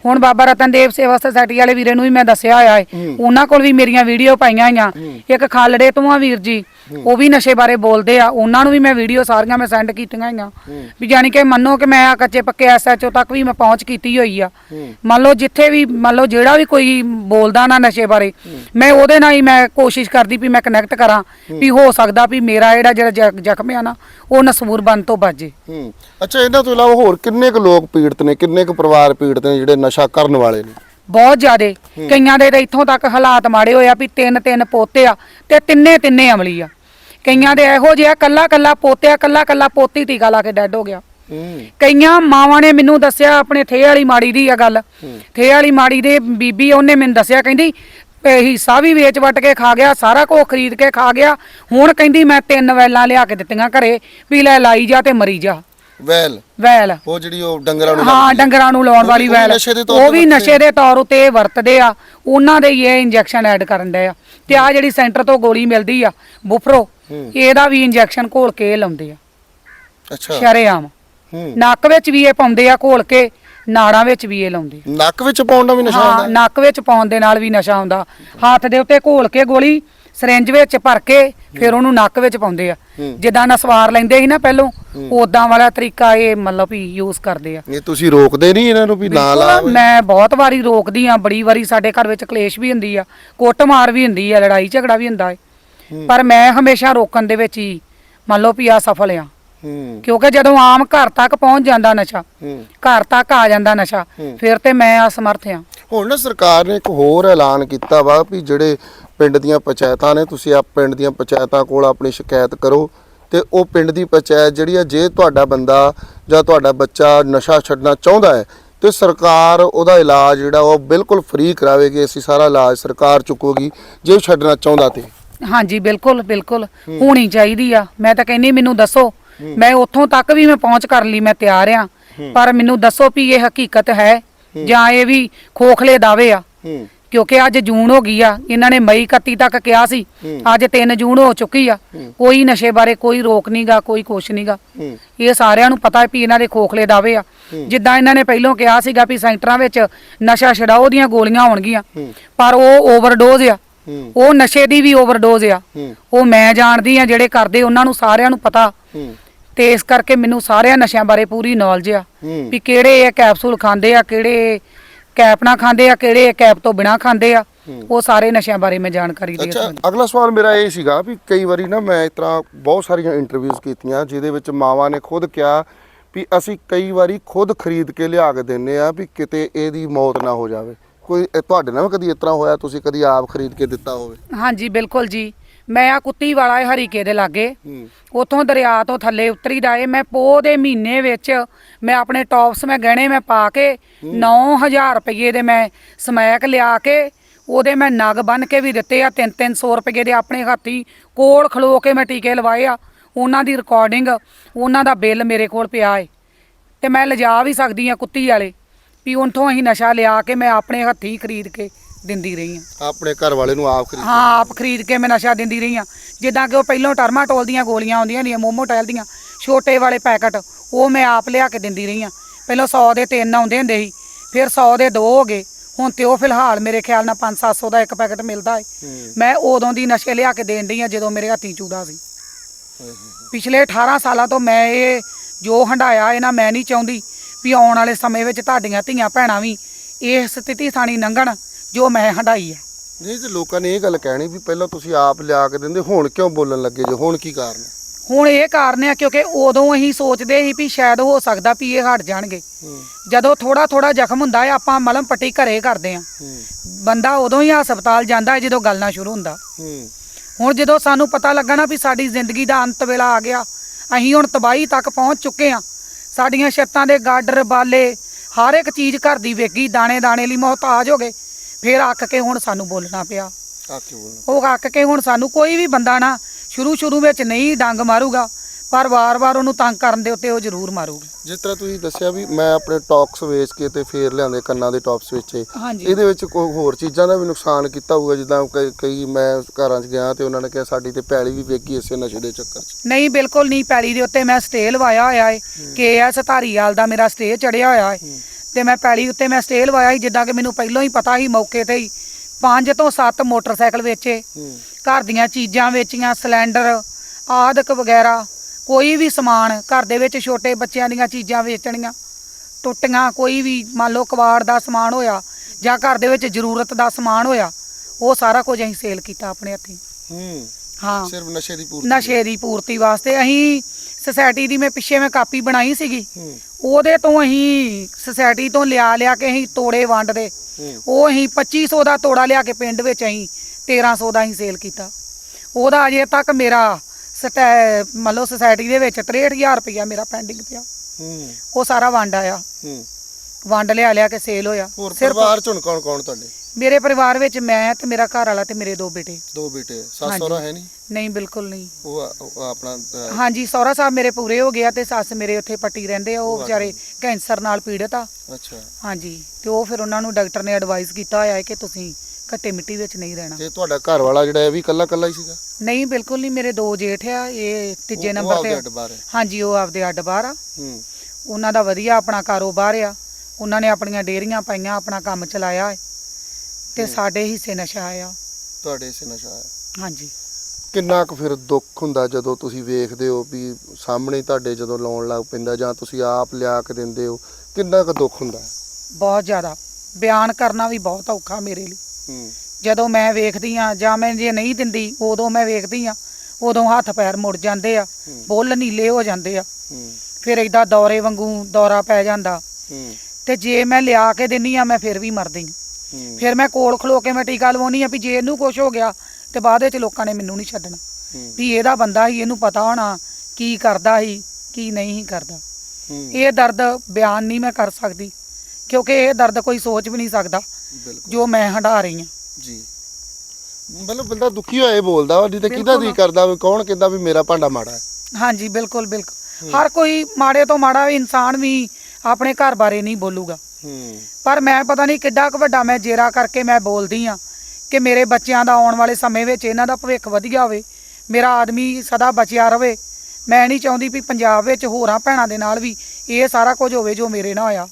A: ਹੁਣ ਬਾਬਾ ਰਤਨ ਦੇਵ ਸੇਵਾ ਸੁਸਾਇਟੀ ਵਾਲੇ ਵੀਰੇ ਨੂੰ ਵੀ ਮੈਂ ਦੱਸਿਆ ਹੋਇਆ ਉਹਨਾਂ ਕੋਲ ਵੀ ਮੇਰੀਆਂ ਵੀਡੀਓ ਪਾਈਆਂ ਹੋਈਆਂ। ਇੱਕ ਖਾਲੜੇ ਤੋਂ ਆ ਵੀਰ ਜੀ ਉਹ ਵੀ ਨਸ਼ੇ ਬਾਰੇ ਬੋਲਦੇ ਆ। ਉਹਨਾਂ ਨੂੰ ਵੀ ਮੈਂ ਵੀਡੀਓ ਸਾਰੀਆਂ ਮੈਂ ਸੈਂਡ ਕੀਤੀਆਂ ਹੋਈਆਂ। ਵੀ ਜਾਨੀ ਕਿ ਮੰਨੋ ਕਿ ਮੈਂ ਆ ਕੱਚੇ ਪੱਕੇ ਐਸਐਚਓ ਤੱਕ ਵੀ ਮੈਂ ਪਹੁੰਚ ਕੀਤੀ ਹੋਈ ਆ। ਮੰਨ ਲਓ ਜਿੱਥੇ ਵੀ ਮੰਨ ਲਓ ਜਿਹੜਾ ਵੀ ਕੋਈ ਬੋਲਦਾ ਨਾ ਨਸ਼ੇ ਬਾਰੇ ਮੈਂ ਉਹਦੇ ਨਾਲ ਹੀ ਮੈਂ ਕੋਸ਼ਿਸ਼ ਕਰਦੀ ਵੀ ਮੈਂ ਕਨੈਕਟ ਕਰਾਂ ਵੀ ਹੋ ਸਕਦਾ ਵੀ ਮੇਰਾ ਜਿਹੜਾ ਜਿਹੜਾ ਜ਼ਖ- ਜ਼ਖਮ ਆ ਨਾ ਉਹ ਨਸੂਰ ਬਣ ਤੋਂ ਬਚੇ
B: ਹੂੰ ਅੱਛਾ ਇਹਨਾਂ ਤੋਂ ਇਲਾਵਾ ਹੋਰ ਕਿੰਨੇ ਕੁ ਲੋਕ ਪੀੜਤ ਨੇ ਕਿੰਨੇ ਕੁ ਪਰਿਵਾਰ ਪੀੜਤ ਨੇ ਜਿਹੜੇ ਨਸ਼ਾ ਕਰਨ ਵਾਲੇ ਨੇ?
A: ਬਹੁਤ ਜ਼ਿਆਦੇ ਕਈਆਂ ਦੇ ਤਾਂ ਇੱਥੋਂ ਤੱਕ ਹਾਲਾਤ ਮਾੜੇ ਹੋਏ ਆ ਵੀ ਤਿੰਨ ਤਿੰਨ ਪੋਤੇ ਆ ਤੇ ਤਿੰਨੇ ਤਿੰਨੇ ਅਮਲੀ ਆ। ਕਈਆਂ ਦੇ ਇਹੋ ਜਿਹਾ ਕੱਲਾ ਕੱਲਾ ਪੋਤਿਆ ਕੱਲਾ ਕੱਲਾ ਪੋਤੀ ਟੀਕਾ ਲਾ ਕੇ ਡੈੱਡ ਹੋ ਗਿਆ। ਕਈਆਂ ਮਾਵਾਂ ਨੇ ਮੈਨੂੰ ਦੱਸਿਆ ਆਪਣੇ ਥੇ ਵਾਲੀ ਮਾੜੀ ਦੀ ਆ ਗੱਲ। ਥੇ ਵਾਲੀ ਮਾੜੀ ਦੇ ਬੀਬੀ ਉਹਨੇ ਮੈਨੂੰ ਦੱਸਿਆ ਕਹਿੰਦੀ ਹਿੱਸਾ ਵੀ ਵੇਚ ਵਟ ਕੇ ਖਾ ਗਿਆ ਸਾਰਾ ਕੁਝ ਖਰੀਦ ਕੇ ਖਾ ਗਿਆ। ਹੁਣ ਕਹਿੰਦੀ ਮੈਂ ਤਿੰਨ ਵੈਲਾਂ ਲਿਆ ਕੇ ਦਿੱਤੀਆਂ ਘਰੇ ਵੀ ਲੈ ਲਾਈ ਜਾ ਤੇ ਮਰੀ ਜਾ।
B: ਵੈਲ?
A: ਵੈਲ।
B: ਉਹ ਜਿਹੜੀ ਉਹ ਡੰਗਰਾਂ ਨੂੰ
A: ਹਾਂ। ਡੰਗਰਾਂ ਨੂੰ ਲਾਉਣ ਵਾਲੀ ਵੈਲ। ਉਹ ਵੀ ਨਸ਼ੇ ਦੇ ਤੌਰ ਉਤੇ ਵਰਤਦੇ ਆ। ਉਹਨਾਂ ਦੇ ਇਹ ਇੰਜੈਕਸ਼ਨ ਐਡ ਕਰਨ ਦੇ ਆ। ਤੇ ਆ ਜਿਹੜੀ ਸੈਂਟਰ ਤੋਂ ਗੋਲੀ ਮਿਲਦੀ ਆ ਬੁਫਰੋ ਇਹਦਾ ਵੀ ਇੰਜੈਕਸ਼ਨ ਘੋਲ ਕੇ ਲਾਉਂਦੇ ਆ।
B: ਅੱਛਾ।
A: ਸ਼ਰੇਆਮ। ਨੱਕ ਵਿੱਚ ਵੀ ਇਹ ਪਾਉਂਦੇ ਆ ਘੋਲ ਕੇ ਨਾੜਾਂ ਵਿੱਚ ਵੀ ਇਹ ਲਾਉਂਦੇ।
B: ਨੱਕ ਵਿੱਚ ਪਾਉਣ ਦਾ ਵੀ ਨਸ਼ਾ
A: ਹਾਂ
B: ਹੁੰਦਾ?
A: ਨੱਕ ਵਿੱਚ ਪਾਉਣ ਦੇ ਨਾਲ ਵੀ ਨਸ਼ਾ ਹੁੰਦਾ। ਹੱਥ ਦੇ ਉੱਤੇ ਘੋਲ ਕੇ ਗੋਲੀ ਸਿਰਿੰਜ ਵਿੱਚ ਭਰ ਕੇ ਫਿਰ ਉਹਨੂੰ ਨੱਕ ਵਿੱਚ ਪਾਉਂਦੇ ਆ। ਜਿੱਦਾਂ ਨਾ ਸਵਾਰ ਲੈਂਦੇ ਸੀ ਨਾ ਪਹਿਲੋਂ ਉਦਾਂ ਵਾਲਾ ਤਰੀਕਾ ਇਹ ਮਤਲਬ ਵੀ ਯੂਜ਼ ਕਰਦੇ ਆ।
B: ਇਹ ਤੁਸੀਂ ਰੋਕਦੇ ਨਹੀਂ ਇਹਨਾਂ ਨੂੰ ਵੀ ਨਾ ਲਾ
A: ਮੈਂ ਬਹੁਤ ਵਾਰੀ ਰੋਕਦੀ ਆ ਬੜੀ ਵਾਰੀ ਸਾਡੇ ਘਰ ਵਿੱਚ ਕਲੇਸ਼ ਵੀ ਹੁੰਦੀ ਆ। ਕੁੱਟਮਾਰ ਵੀ ਹੁੰਦੀ ਆ ਲੜਾਈ ਝਗੜਾ ਵੀ ਹੁੰਦਾ ਹੈ। ਪਰ ਮੈਂ ਹਮੇਸ਼ਾ ਰੋਕਣ ਦੇ ਵਿੱਚ ਹੀ ਮੰਨ ਲਓ ਵੀ ਆ ਸਫਲ ਆ। ਕਿਉਂਕਿ ਜਦੋਂ ਆਮ ਘਰ ਤੱਕ ਪਹੁੰਚ ਜਾਂਦਾ ਨਸ਼ਾ ਘਰ ਤੱਕ ਆ ਜਾਂਦਾ ਨਸ਼ਾ ਫਿਰ ਤੇ ਮੈਂ ਅਸਮਰਥ ਆ
B: ਹੁਣ ਨਾ ਸਰਕਾਰ ਨੇ ਇੱਕ ਹੋਰ ਐਲਾਨ ਕੀਤਾ ਵਾ ਵੀ ਜਿਹੜੇ ਪਿੰਡ ਦੀਆਂ ਪੰਚਾਇਤਾਂ ਨੇ ਤੁਸੀਂ ਆ ਪਿੰਡ ਦੀਆਂ ਪੰਚਾਇਤਾਂ ਕੋਲ ਆਪਣੀ ਸ਼ਿਕਾਇਤ ਕਰੋ ਤੇ ਉਹ ਪਿੰਡ ਦੀ ਪੰਚਾਇਤ ਜਿਹੜੀ ਆ ਜੇ ਤੁਹਾਡਾ ਬੰਦਾ ਜਾਂ ਤੁਹਾਡਾ ਬੱਚਾ ਨਸ਼ਾ ਛੱਡਣਾ ਚਾਹੁੰਦਾ ਹੈ ਤੇ ਸਰਕਾਰ ਉਹਦਾ ਇਲਾਜ ਜਿਹੜਾ ਉਹ ਬਿਲਕੁਲ ਫ੍ਰੀ ਕਰਾਵੇਗੀ ਅਸੀਂ ਸਾਰਾ ਇਲਾਜ ਸਰਕਾਰ ਚੁੱਕੂਗੀ ਜੇ ਉਹ ਛੱਡਣਾ ਚਾਹੁੰਦਾ ਤੇ।
A: ਹਾਂਜੀ ਬਿਲਕੁਲ ਬਿਲਕੁਲ। ਹੋਣੀ ਚਾਹੀਦੀ ਆ। ਮੈਂ ਤਾਂ ਕਹਿੰਨੀ ਮੈਨੂੰ ਦੱਸੋ ਮੈਂ ਉੱਥੋਂ ਤੱਕ ਵੀ ਮੈਂ ਪਹੁੰਚ ਕਰ ਲਈ ਮੈਂ ਤਿਆਰ ਆ। ਪਰ ਮੈਨੂੰ ਦੱਸੋ ਵੀ ਇਹ ਹਕੀਕਤ ਹੈ ਜਾਂ ਇਹ ਵੀ ਖੋਖਲੇ ਦਾਅਵੇ ਆ? ਕਿਉਂਕਿ ਅੱਜ ਜੂਨ ਹੋ ਗਈ ਆ ਇਹਨਾਂ ਨੇ ਮਈ 31 ਤੱਕ ਕਿਹਾ ਸੀ। ਅੱਜ 3 ਜੂਨ ਹੋ ਚੁੱਕੀ ਆ। ਕੋਈ ਨਸ਼ੇ ਬਾਰੇ ਕੋਈ ਰੋਕ ਨਹੀਂਗਾ ਕੋਈ ਕੁਛ ਨਹੀਂਗਾ ਇਹ ਸਾਰਿਆਂ ਨੂੰ ਪਤਾ ਹੈ ਵੀ ਇਹਨਾਂ ਦੇ ਖੋਖਲੇ ਦਾਅਵੇ ਆ। ਜਿੱਦਾਂ ਇਹਨਾਂ ਨੇ ਪਹਿਲਾਂ ਕਿਹਾ ਸੀਗਾ ਵੀ ਸੈਂਟਰਾਂ ਵਿੱਚ ਨਸ਼ਾ ਛਡਾਓ ਦੀਆਂ ਗੋਲੀਆਂ ਹੋਣਗੀਆਂ। ਪਰ ਉਹ ਓਵਰਡੋਜ਼ ਆ। ਉਹ ਨਸ਼ੇ ਦੀ ਵੀ ਓਵਰਡੋਜ਼ ਆ। ਉਹ ਮੈਂ ਜਾਣਦੀ ਆ ਜਿਹੜੇ ਕਰਦੇ ਉਹਨਾਂ ਨੂੰ ਸਾਰਿਆਂ ਨੂੰ ਪਤਾ। ਤੇ ਇਸ ਕਰਕੇ ਮੈਨੂੰ ਸਾਰਿਆਂ ਨਸ਼ਿਆਂ ਬਾਰੇ ਪੂਰੀ ਨੌਲੇਜ ਆ
B: ਹੂੰ।
A: ਵੀ ਕਿਹੜੇ ਇਹ ਕੈਪਸੂਲ ਖਾਂਦੇ ਆ ਕਿਹੜੇ ਕੈਪ ਨਾਲ ਖਾਂਦੇ ਆ ਕਿਹੜੇ ਇਹ ਕੈਪ ਤੋਂ ਬਿਨਾ ਖਾਂਦੇ ਆ ਉਹ ਸਾਰੇ ਨਸ਼ਿਆਂ ਬਾਰੇ ਮੈਂ ਜਾਣਕਾਰੀ ਦੇ
B: ਅੱਛਾ
A: ਸਕਦੀ
B: ਅਗਲਾ ਸਵਾਲ ਮੇਰਾ ਇਹ ਸੀਗਾ ਵੀ ਕਈ ਵਾਰੀ ਨਾ ਮੈਂ ਇਸ ਤਰ੍ਹਾਂ ਬਹੁਤ ਸਾਰੀਆਂ ਇੰਟਰਵਿਊਜ਼ ਕੀਤੀਆਂ ਜਿਹਦੇ ਵਿੱਚ ਮਾਵਾਂ ਨੇ ਖੁਦ ਕਿਹਾ ਵੀ ਅਸੀਂ ਕਈ ਵਾਰੀ ਖੁਦ ਖਰੀਦ ਕੇ ਲਿਆ ਕੇ ਦਿੰਨੇ ਆ ਵੀ ਕਿਤੇ ਇਹਦੀ ਮੌਤ ਨਾ ਹੋ ਜਾਵੇ। ਕੋਈ ਇਹ ਤੁਹਾਡੇ ਨਾਲ ਵੀ ਕਦੀ ਇਸ ਤਰ੍ਹਾਂ ਹੋਇਆ? ਤੁਸੀਂ ਕਦੀ ਆਪ ਖਰੀਦ ਕੇ ਦਿੱਤਾ ਹੋਵੇ?
A: ਹਾਂਜੀ ਬਿਲਕੁਲ ਜੀ। ਮੈਂ ਆ ਕੁੱਤੀ ਵਾਲਾ ਇਹ ਹਰੀਕੇ ਦੇ ਲਾਗੇ। ਉਥੋਂ ਦਰਿਆ ਤੋਂ ਥੱਲੇ ਉਤਰੀ ਦਾ ਏ। ਮੈਂ ਪੋਹ ਦੇ ਮਹੀਨੇ ਵਿੱਚ ਮੈਂ ਆਪਣੇ ਟੌਪਸ ਮੈਂ ਗਹਿਣੇ ਮੈਂ ਪਾ ਕੇ 9000 ਰੁਪਏ ਦੇ ਮੈਂ ਸਮੈਕ ਲਿਆ ਕੇ ਉਹਦੇ ਮੈਂ ਨਗ ਬੰਨ ਕੇ ਵੀ ਦਿੱਤੇ ਆ। 3-300 ਰੁਪਏ ਦੇ ਆਪਣੇ ਹੱਥੀ ਕੋਲ ਖਲੋ ਕੇ ਮੈਂ ਟੀਕੇ ਲਵਾਏ ਆ। ਉਹਨਾਂ ਦੀ ਰਿਕਾਰਡਿੰਗ ਉਹਨਾਂ ਦਾ ਬਿੱਲ ਮੇਰੇ ਕੋਲ ਪਿਆ ਏ। ਤੇ ਮੈਂ ਲਿਜਾ ਵੀ ਸਕਦੀ ਆ ਕੁੱਤੀ ਵਾਲੇ। ਵੀ ਉਥੋਂ ਅਸੀਂ ਨਸ਼ਾ ਲਿਆ ਕੇ ਮੈਂ ਆਪਣੇ ਹੱਥੀ ਖਰੀਦ ਕੇ ਦਿੰਦੀ ਰਹੀ ਆ।
B: ਆਪਣੇ ਘਰ ਵਾਲੇ ਨੂੰ ਆਪ ਖਰੀਦ
A: ਹਾਂ ਆਪ ਖਰੀਦ ਕੇ ਮੈਂ ਨਸ਼ਾ ਦਿੰਦੀ ਰਹੀ ਆ। ਜਿੱਦਾਂ ਕਿ ਉਹ ਪਹਿਲਾਂ ਟਰਮਾਟੋਲ ਦੀਆਂ ਗੋਲੀਆਂ ਆਉਂਦੀਆਂ ਨੇ ਮੋਮੋਟੈਲ ਦੀਆਂ ਛੋਟੇ ਵਾਲੇ ਪੈਕਟ ਉਹ ਮੈਂ ਆਪ ਲਿਆ ਕੇ ਦਿੰਦੀ ਰਹੀ ਆ। ਪਹਿਲਾਂ 100 ਦੇ ਤਿੰਨ ਆਉਂਦੇ ਹੁੰਦੇ ਸੀ ਫਿਰ 100 ਦੇ ਦੋ ਹੋ ਗਏ। ਹੁਣ ਤੇ ਉਹ ਫਿਲਹਾਲ ਮੇਰੇ ਖਿਆਲ ਨਾਲ 5-700 ਦਾ ਇੱਕ ਪੈਕਟ ਮਿਲਦਾ ਹੈ
B: ਹੂੰ।
A: ਮੈਂ ਉਦੋਂ ਦੀ ਨਸ਼ੇ ਲਿਆ ਕੇ ਦੇਣ ਡਈ ਆ ਜਦੋਂ ਮੇਰੇ ਹੱਥੀ ਚੂੜਾ ਸੀ। ਪਿਛਲੇ 18 ਸਾਲਾਂ ਤੋਂ ਮੈਂ ਇਹ ਜੋ ਹੰਡਾਇਆ ਇਹ ਨਾ ਮੈਂ ਨਹੀਂ ਚਾਹੁੰਦੀ ਵੀ ਆਉਣ ਵਾਲੇ ਸਮੇਂ ਵਿੱਚ ਤੁਹਾਡੀਆਂ ਧੀਆਂ ਭੈਣਾਂ ਵੀ ਇਹ ਸਥਿਤੀ ਥਾਣੀ ਲੰਘਣ ਜੋ ਮੈਂ ਹੰਡਾਈ ਹੈ।
B: ਨਹੀਂ ਤੇ ਲੋਕਾਂ ਨੇ ਇਹ ਗੱਲ ਕਹਿਣੀ ਵੀ ਪਹਿਲਾਂ ਤੁਸੀਂ ਆਪ ਲਿਆ ਕੇ ਦਿੰਦੇ ਹੁਣ ਕਿਉਂ ਬੋਲਣ ਲੱਗੇ ਜੇ? ਹੁਣ ਕੀ ਕਾਰਨ ਹੈ?
A: ਹੁਣ ਇਹ ਕਾਰਨ ਆ ਕਿਉਂਕਿ ਉਦੋਂ ਅਸੀਂ ਸੋਚਦੇ ਸੀ ਵੀ ਸ਼ਾਇਦ ਹੋ ਸਕਦਾ ਵੀ ਇਹ ਹਟ ਜਾਣਗੇ।
B: ਹੂੰ।
A: ਜਦੋਂ ਥੋੜਾ ਥੋੜਾ ਜ਼ਖਮ ਹੁੰਦਾ ਹੈ ਆਪਾਂ ਮਲਮ ਪੱਟੀ ਘਰੇ ਕਰਦੇ ਆ
B: ਹੂੰ।
A: ਬੰਦਾ ਉਦੋਂ ਹੀ ਹਸਪਤਾਲ ਜਾਂਦਾ ਹੈ ਜਦੋਂ ਗਲਣਾ ਸ਼ੁਰੂ ਹੁੰਦਾ।
B: ਹੂੰ।
A: ਹੁਣ ਜਦੋਂ ਸਾਨੂੰ ਪਤਾ ਲੱਗਣਾ ਵੀ ਸਾਡੀ ਜ਼ਿੰਦਗੀ ਦਾ ਅੰਤ ਵੇਲਾ ਆ ਗਿਆ ਅਸੀਂ ਹੁਣ ਤਬਾਹੀ ਤੱਕ ਪਹੁੰਚ ਚੁੱਕੇ ਆ ਸਾਡੀਆਂ ਛੱਤਾਂ ਦੇ ਗਾਡਰ ਬਾਲੇ ਹਰ ਇੱਕ ਚੀਜ਼ ਘਰ ਦੀ ਵੇਗੀ ਦਾਣੇ ਦਾਣੇ ਲਈ ਮੁਹਤਾਜ ਹੋ ਗਏ। ਫੇਰ ਅੱਕ ਕੇ ਹੁਣ ਸਾਨੂੰ ਬੋਲਣਾ ਪਿਆ।
B: ਆ ਕੀ ਬੋਲਣਾ।
A: ਉਹ ਅੱਕ ਕੇ ਹੁਣ ਸਾਨੂੰ ਕੋਈ ਵੀ ਬੰਦਾ ਨਾ ਸ਼ੁਰੂ ਸ਼ੁਰੂ ਵਿੱਚ ਨਹੀਂ ਡੰਗ ਮਾਰੂਗਾ ਪਰ ਵਾਰ-ਵਾਰ ਉਹਨੂੰ ਤੰਗ ਕਰਨ ਦੇ ਉੱਤੇ ਉਹ ਜ਼ਰੂਰ ਮਾਰੂਗਾ।
B: ਜਿਸ ਤਰ੍ਹਾਂ ਤੁਸੀਂ ਦੱਸਿਆ ਵੀ ਮੈਂ ਆਪਣੇ ਟੌਕਸ ਵੇਚ ਕੇ ਤੇ ਫੇਰ ਲਿਆਂਦੇ ਕੰਨਾਂ ਦੇ ਟੌਪਸ ਵੇਚੇ ਇਹਦੇ ਵਿੱਚ ਕੋਈ ਹੋਰ ਚੀਜ਼ਾਂ ਦਾ ਵੀ ਨੁਕਸਾਨ ਕੀਤਾ ਹੋਊਗਾ ਜਿੱਦਾਂ ਕਈ- ਮੈਂ ਘਰਾਂ 'ਚ ਗਿਆ ਤੇ ਉਹਨਾਂ ਨੇ ਕਿਹਾ ਸਾਡੀ ਤੇ ਪੈਲੀ ਵੀ ਵੇਗੀ ਇਸੇ ਨਸ਼ੇ ਦੇ ਚੱਕਰ 'ਚ।
A: ਨਹੀਂ ਬਿਲਕੁਲ ਨਹੀਂ ਪੈਲੀ ਦੇ ਉੱਤੇ ਮੈਂ ਸਟੇ ਲਵਾਇਆ ਹੋਇਆ ਏ। ਕੇ ਐਸ ਧਾਰੀਵਾਲ ਦਾ ਮੇਰਾ ਸਟੇ ਚੜਿਆ ਹੋਇਆ ਏ। ਤੇ ਮੈਂ ਪੈਲੀ ਉੱਤੇ ਮੈਂ ਸਟੇ ਲਵਾਇਆ ਸੀ ਜਿੱਦਾਂ ਕਿ ਮੈਨੂੰ ਪਹਿਲਾਂ ਹੀ ਪਤਾ ਸੀ ਮੌਕੇ ਤੇ ਹੀ। ਪੰਜ ਤੋਂ ਸੱਤ ਮੋਟਰਸਾਈਕਲ ਵੇਚੇ ਘਰ ਦੀਆਂ ਚੀਜ਼ਾਂ ਵੇਚੀਆਂ ਸਿਲੰਡਰ ਆਦਿਕ ਵਗੈਰਾ ਕੋਈ ਵੀ ਸਮਾਨ ਘਰ ਦੇ ਵਿੱਚ ਛੋਟੇ ਬੱਚਿਆਂ ਦੀਆਂ ਚੀਜ਼ਾਂ ਵੇਚਣੀਆਂ ਟੁੱਟੀਆਂ ਕੋਈ ਵੀ ਮੰਨ ਲਓ ਕਬਾੜ ਦਾ ਸਮਾਨ ਹੋਇਆ ਜਾਂ ਘਰ ਦੇ ਵਿੱਚ ਜ਼ਰੂਰਤ ਦਾ ਸਮਾਨ ਹੋਇਆ ਉਹ ਸਾਰਾ ਕੁਝ ਅਸੀਂ ਸੇਲ ਕੀਤਾ ਆਪਣੇ ਹੱਥੀਂ।
B: ਹੂੰ।
A: ਹਾਂ।
B: ਸਿਰਫ ਨਸ਼ੇ ਦੀ ਪੂਰਤੀ।
A: ਨਸ਼ੇ ਦੀ ਪੂਰਤੀ ਵਾਸਤੇ ਅਸੀਂ ਸੁਸਾਇਟੀ ਦੀ ਮੈਂ ਪਿੱਛੇ ਮੈਂ ਕਾਪੀ ਬਣਾਈ ਸੀਗੀ। ਉਹਦੇ ਤੋਂ ਅਸੀਂ ਸੁਸਾਇਟੀ ਤੋਂ ਲਿਆ ਲਿਆ ਕੇ ਅਸੀਂ ਤੋੜੇ ਵੰਡਦੇ। ਉਹ ਅਸੀਂ 2500 ਦਾ ਤੋੜਾ ਲਿਆ ਕੇ ਪਿੰਡ ਵਿੱਚ ਅਸੀਂ 1300 ਦਾ ਅਸੀਂ ਸੇਲ ਕੀਤਾ। ਉਹਦਾ ਅਜੇ ਤੱਕ ਮੇਰਾ ਸਟੈ ਮੰਨ ਲਓ ਸੁਸਾਇਟੀ ਦੇ ਵਿੱਚ 63000 ਰੁਪਇਆ ਮੇਰਾ ਪੈਂਡਿੰਗ ਪਿਆ। ਉਹ ਸਾਰਾ ਵੰਡ ਆਇਆ। ਵੰਡ ਲਿਆ ਲਿਆ ਕੇ ਸੇਲ ਹੋਇਆ।
B: ਹੋਰ
A: ਸਿਰਫ
B: ਪਰਿਵਾਰ 'ਚ ਹੁਣ ਕੌਣ ਕੌਣ ਤੁਹਾਡੇ?
A: ਮੇਰੇ ਪਰਿਵਾਰ ਵਿੱਚ ਮੈਂ ਤੇ ਮੇਰਾ ਘਰ ਵਾਲਾ ਤੇ ਮੇਰੇ ਦੋ ਬੇਟੇ।
B: ਦੋ ਬੇਟੇ ਸੱਸ
A: ਹਾਂਜੀ।
B: ਸਹੁਰਾ ਹੈ ਨਹੀਂ?
A: ਨਹੀਂ ਬਿਲਕੁਲ ਨਹੀਂ।
B: ਉਹ ਆ- ਉਹ ਆਪਣਾ
A: ਹਾਂਜੀ ਸਹੁਰਾ ਸਾਹਿਬ ਮੇਰੇ ਪੂਰੇ ਹੋ ਗਿਆ ਤੇ ਸੱਸ ਮੇਰੇ ਉੱਥੇ ਪੱਟੀ ਰਹਿੰਦੇ ਆ ਉਹ ਵਿਚਾਰੇ। ਕੈਂਸਰ ਨਾਲ ਪੀੜਤ ਆ।
B: ਅੱਛਾ।
A: ਹਾਂਜੀ ਤੇ ਉਹ ਫਿਰ ਉਹਨਾਂ ਨੂੰ ਡਾਕਟਰ ਨੇ ਐਡਵਾਈਸ ਕੀਤਾ ਹੋਇਆ ਹੈ ਕਿ ਤੁਸੀਂ ਘੱਟੇ ਮਿੱਟੀ ਵਿੱਚ ਨਹੀਂ ਰਹਿਣਾ।
B: ਤੇ ਤੁਹਾਡਾ ਘਰ ਵਾਲਾ ਜਿਹੜਾ ਇਹ ਵੀ ਕੱਲਾ ਕੱਲਾ ਹੀ ਸੀਗਾ?
A: ਨਹੀਂ ਬਿਲਕੁਲ ਨਹੀਂ ਮੇਰੇ ਦੋ ਜੇਠ ਆ ਇਹ ਤੀਜੇ ਨੰਬਰ ਤੇ
B: ਹੈ।
A: ਹਾਂਜੀ ਉਹ ਆਪਦੇ ਅੱਡ ਬਾਹਰ ਆ।
B: ਹੂੰ।
A: ਉਹਨਾਂ ਦਾ ਵਧੀਆ ਆਪਣਾ ਕਾਰੋਬਾਰ ਆ। ਉਹਨਾਂ ਨੇ ਆਪਣੀਆਂ ਡੇਅਰੀਆਂ ਪਾਈਆਂ ਆਪਣਾ ਕੰਮ ਚਲਾਇਆ ਹੈ। ਤੇ ਸਾਡੇ ਹਿੱਸੇ ਨਸ਼ਾ ਆਇਆ।
B: ਤੁਹਾਡੇ ਇਸੇ ਨਸ਼ਾ ਹੈ
A: ਹਾਂਜੀ।
B: ਕਿੰਨਾ ਕੁ ਫਿਰ ਦੁੱਖ ਹੁੰਦਾ ਜਦੋਂ ਤੁਸੀਂ ਵੇਖਦੇ ਹੋ ਵੀ ਸਾਹਮਣੇ ਤੁਹਾਡੇ ਜਦੋਂ ਲਾਉਣ ਲੱਗ ਪੈਂਦਾ ਜਾਂ ਤੁਸੀਂ ਆਪ ਲਿਆ ਕੇ ਦਿੰਦੇ ਹੋ ਕਿੰਨਾ ਕੁ ਦੁੱਖ ਹੁੰਦਾ?
A: ਬਹੁਤ ਜ਼ਿਆਦਾ। ਬਿਆਨ ਕਰਨਾ ਵੀ ਬਹੁਤ ਔਖਾ ਮੇਰੇ ਲਈ।
B: ਹੂੰ।
A: ਜਦੋਂ ਮੈਂ ਵੇਖਦੀ ਆ ਜਾਂ ਮੈਂ ਜੇ ਨਹੀਂ ਦਿੰਦੀ ਉਦੋਂ ਮੈਂ ਵੇਖਦੀ ਆ ਉਦੋਂ ਹੱਥ ਪੈਰ ਮੁੜ ਜਾਂਦੇ ਆ
B: ਹੂੰ।
A: ਬੁੱਲ ਨੀਲੇ ਹੋ ਜਾਂਦੇ ਆ।
B: ਹੂੰ।
A: ਫਿਰ ਏਦਾਂ ਦੌਰੇ ਵਾਂਗੂ ਦੌਰਾ ਪੈ ਜਾਂਦਾ।
B: ਹੂੰ।
A: ਤੇ ਜੇ ਮੈਂ ਲਿਆ ਕੇ ਦਿੰਨੀ ਆ ਮੈਂ ਫਿਰ ਵੀ ਮਰਦੀ ਹਾਂ। ਫਿਰ ਮੈਂ ਕੋਲ ਖਲੋ ਕੇ ਮੈਂ ਟੀਕਾ ਲਵਾਉਣੀ ਆ ਵੀ ਜੇ ਇਹਨੂੰ ਕੁਝ ਹੋ ਗਿਆ ਤੇ ਬਾਅਦ ਵਿੱਚ ਲੋਕਾਂ ਨੇ ਮੈਨੂੰ ਨਹੀਂ ਛੱਡਣਾ। ਵੀ ਇਹਦਾ ਬੰਦਾ ਹੀ ਇਹਨੂੰ ਪਤਾ ਹੋਣਾ ਕੀ ਕਰਦਾ ਸੀ ਕੀ ਨਹੀਂ ਕਰਦਾ। ਇਹ ਦਰਦ ਬਿਆਨ ਨਹੀਂ ਮੈਂ ਕਰ ਸਕਦੀ ਕਿਉਂਕਿ ਇਹ ਦਰਦ ਕੋਈ ਸੋਚ ਵੀ ਨਹੀਂ ਸਕਦਾ ਜੋ ਮੈਂ ਹੰਢਾ ਰਹੀ ਹਾਂ।
B: ਜੀ। ਮਤਲਬ ਬੰਦਾ ਦੁਖੀ ਹੋਇਆ ਇਹ ਬੋਲਦਾ ਵਾ ਨਹੀਂ ਤੇ ਕਿਹਦਾ ਦੀ। ਕਰਦਾ ਵੀ ਕੌਣ ਕਹਿੰਦਾ ਵੀ ਮੇਰਾ ਭਾਂਡਾ ਮਾੜਾ ਹੈ?
A: ਹਾਂਜੀ ਬਿਲਕੁਲ ਬਿਲਕੁਲ। ਹਰ ਕੋਈ ਮਾੜੇ ਤੋਂ ਮਾੜਾ ਵੀ ਇਨਸਾਨ ਵੀ ਆਪਣੇ ਘਰ ਬਾਰੇ ਨਹੀਂ ਬੋਲੂਗਾ। ਪਰ ਮੈਂ ਪਤਾ ਨਹੀਂ ਕਿੱਡਾ ਕੁ ਵੱਡਾ ਮੈਂ ਜੇਰਾ ਕਰਕੇ ਮੈਂ ਬੋਲਦੀ ਆ ਕਿ ਮੇਰੇ ਬੱਚਿਆਂ ਦਾ ਆਉਣ ਵਾਲੇ ਸਮੇਂ ਵਿੱਚ ਇਹਨਾਂ ਦਾ ਭਵਿੱਖ ਵਧੀਆ ਹੋਵੇ ਮੇਰਾ ਆਦਮੀ ਸਦਾ ਬਚਿਆ ਰਵੇ। ਮੈਂ ਨਹੀਂ ਚਾਹੁੰਦੀ ਵੀ ਪੰਜਾਬ ਵਿੱਚ ਹੋਰਾਂ ਭੈਣਾਂ ਦੇ ਨਾਲ ਵੀ ਇਹ ਸਾਰਾ ਕੁਝ ਹੋਵੇ ਜੋ ਮੇਰੇ ਨਾਲ ਹੋਇਆ।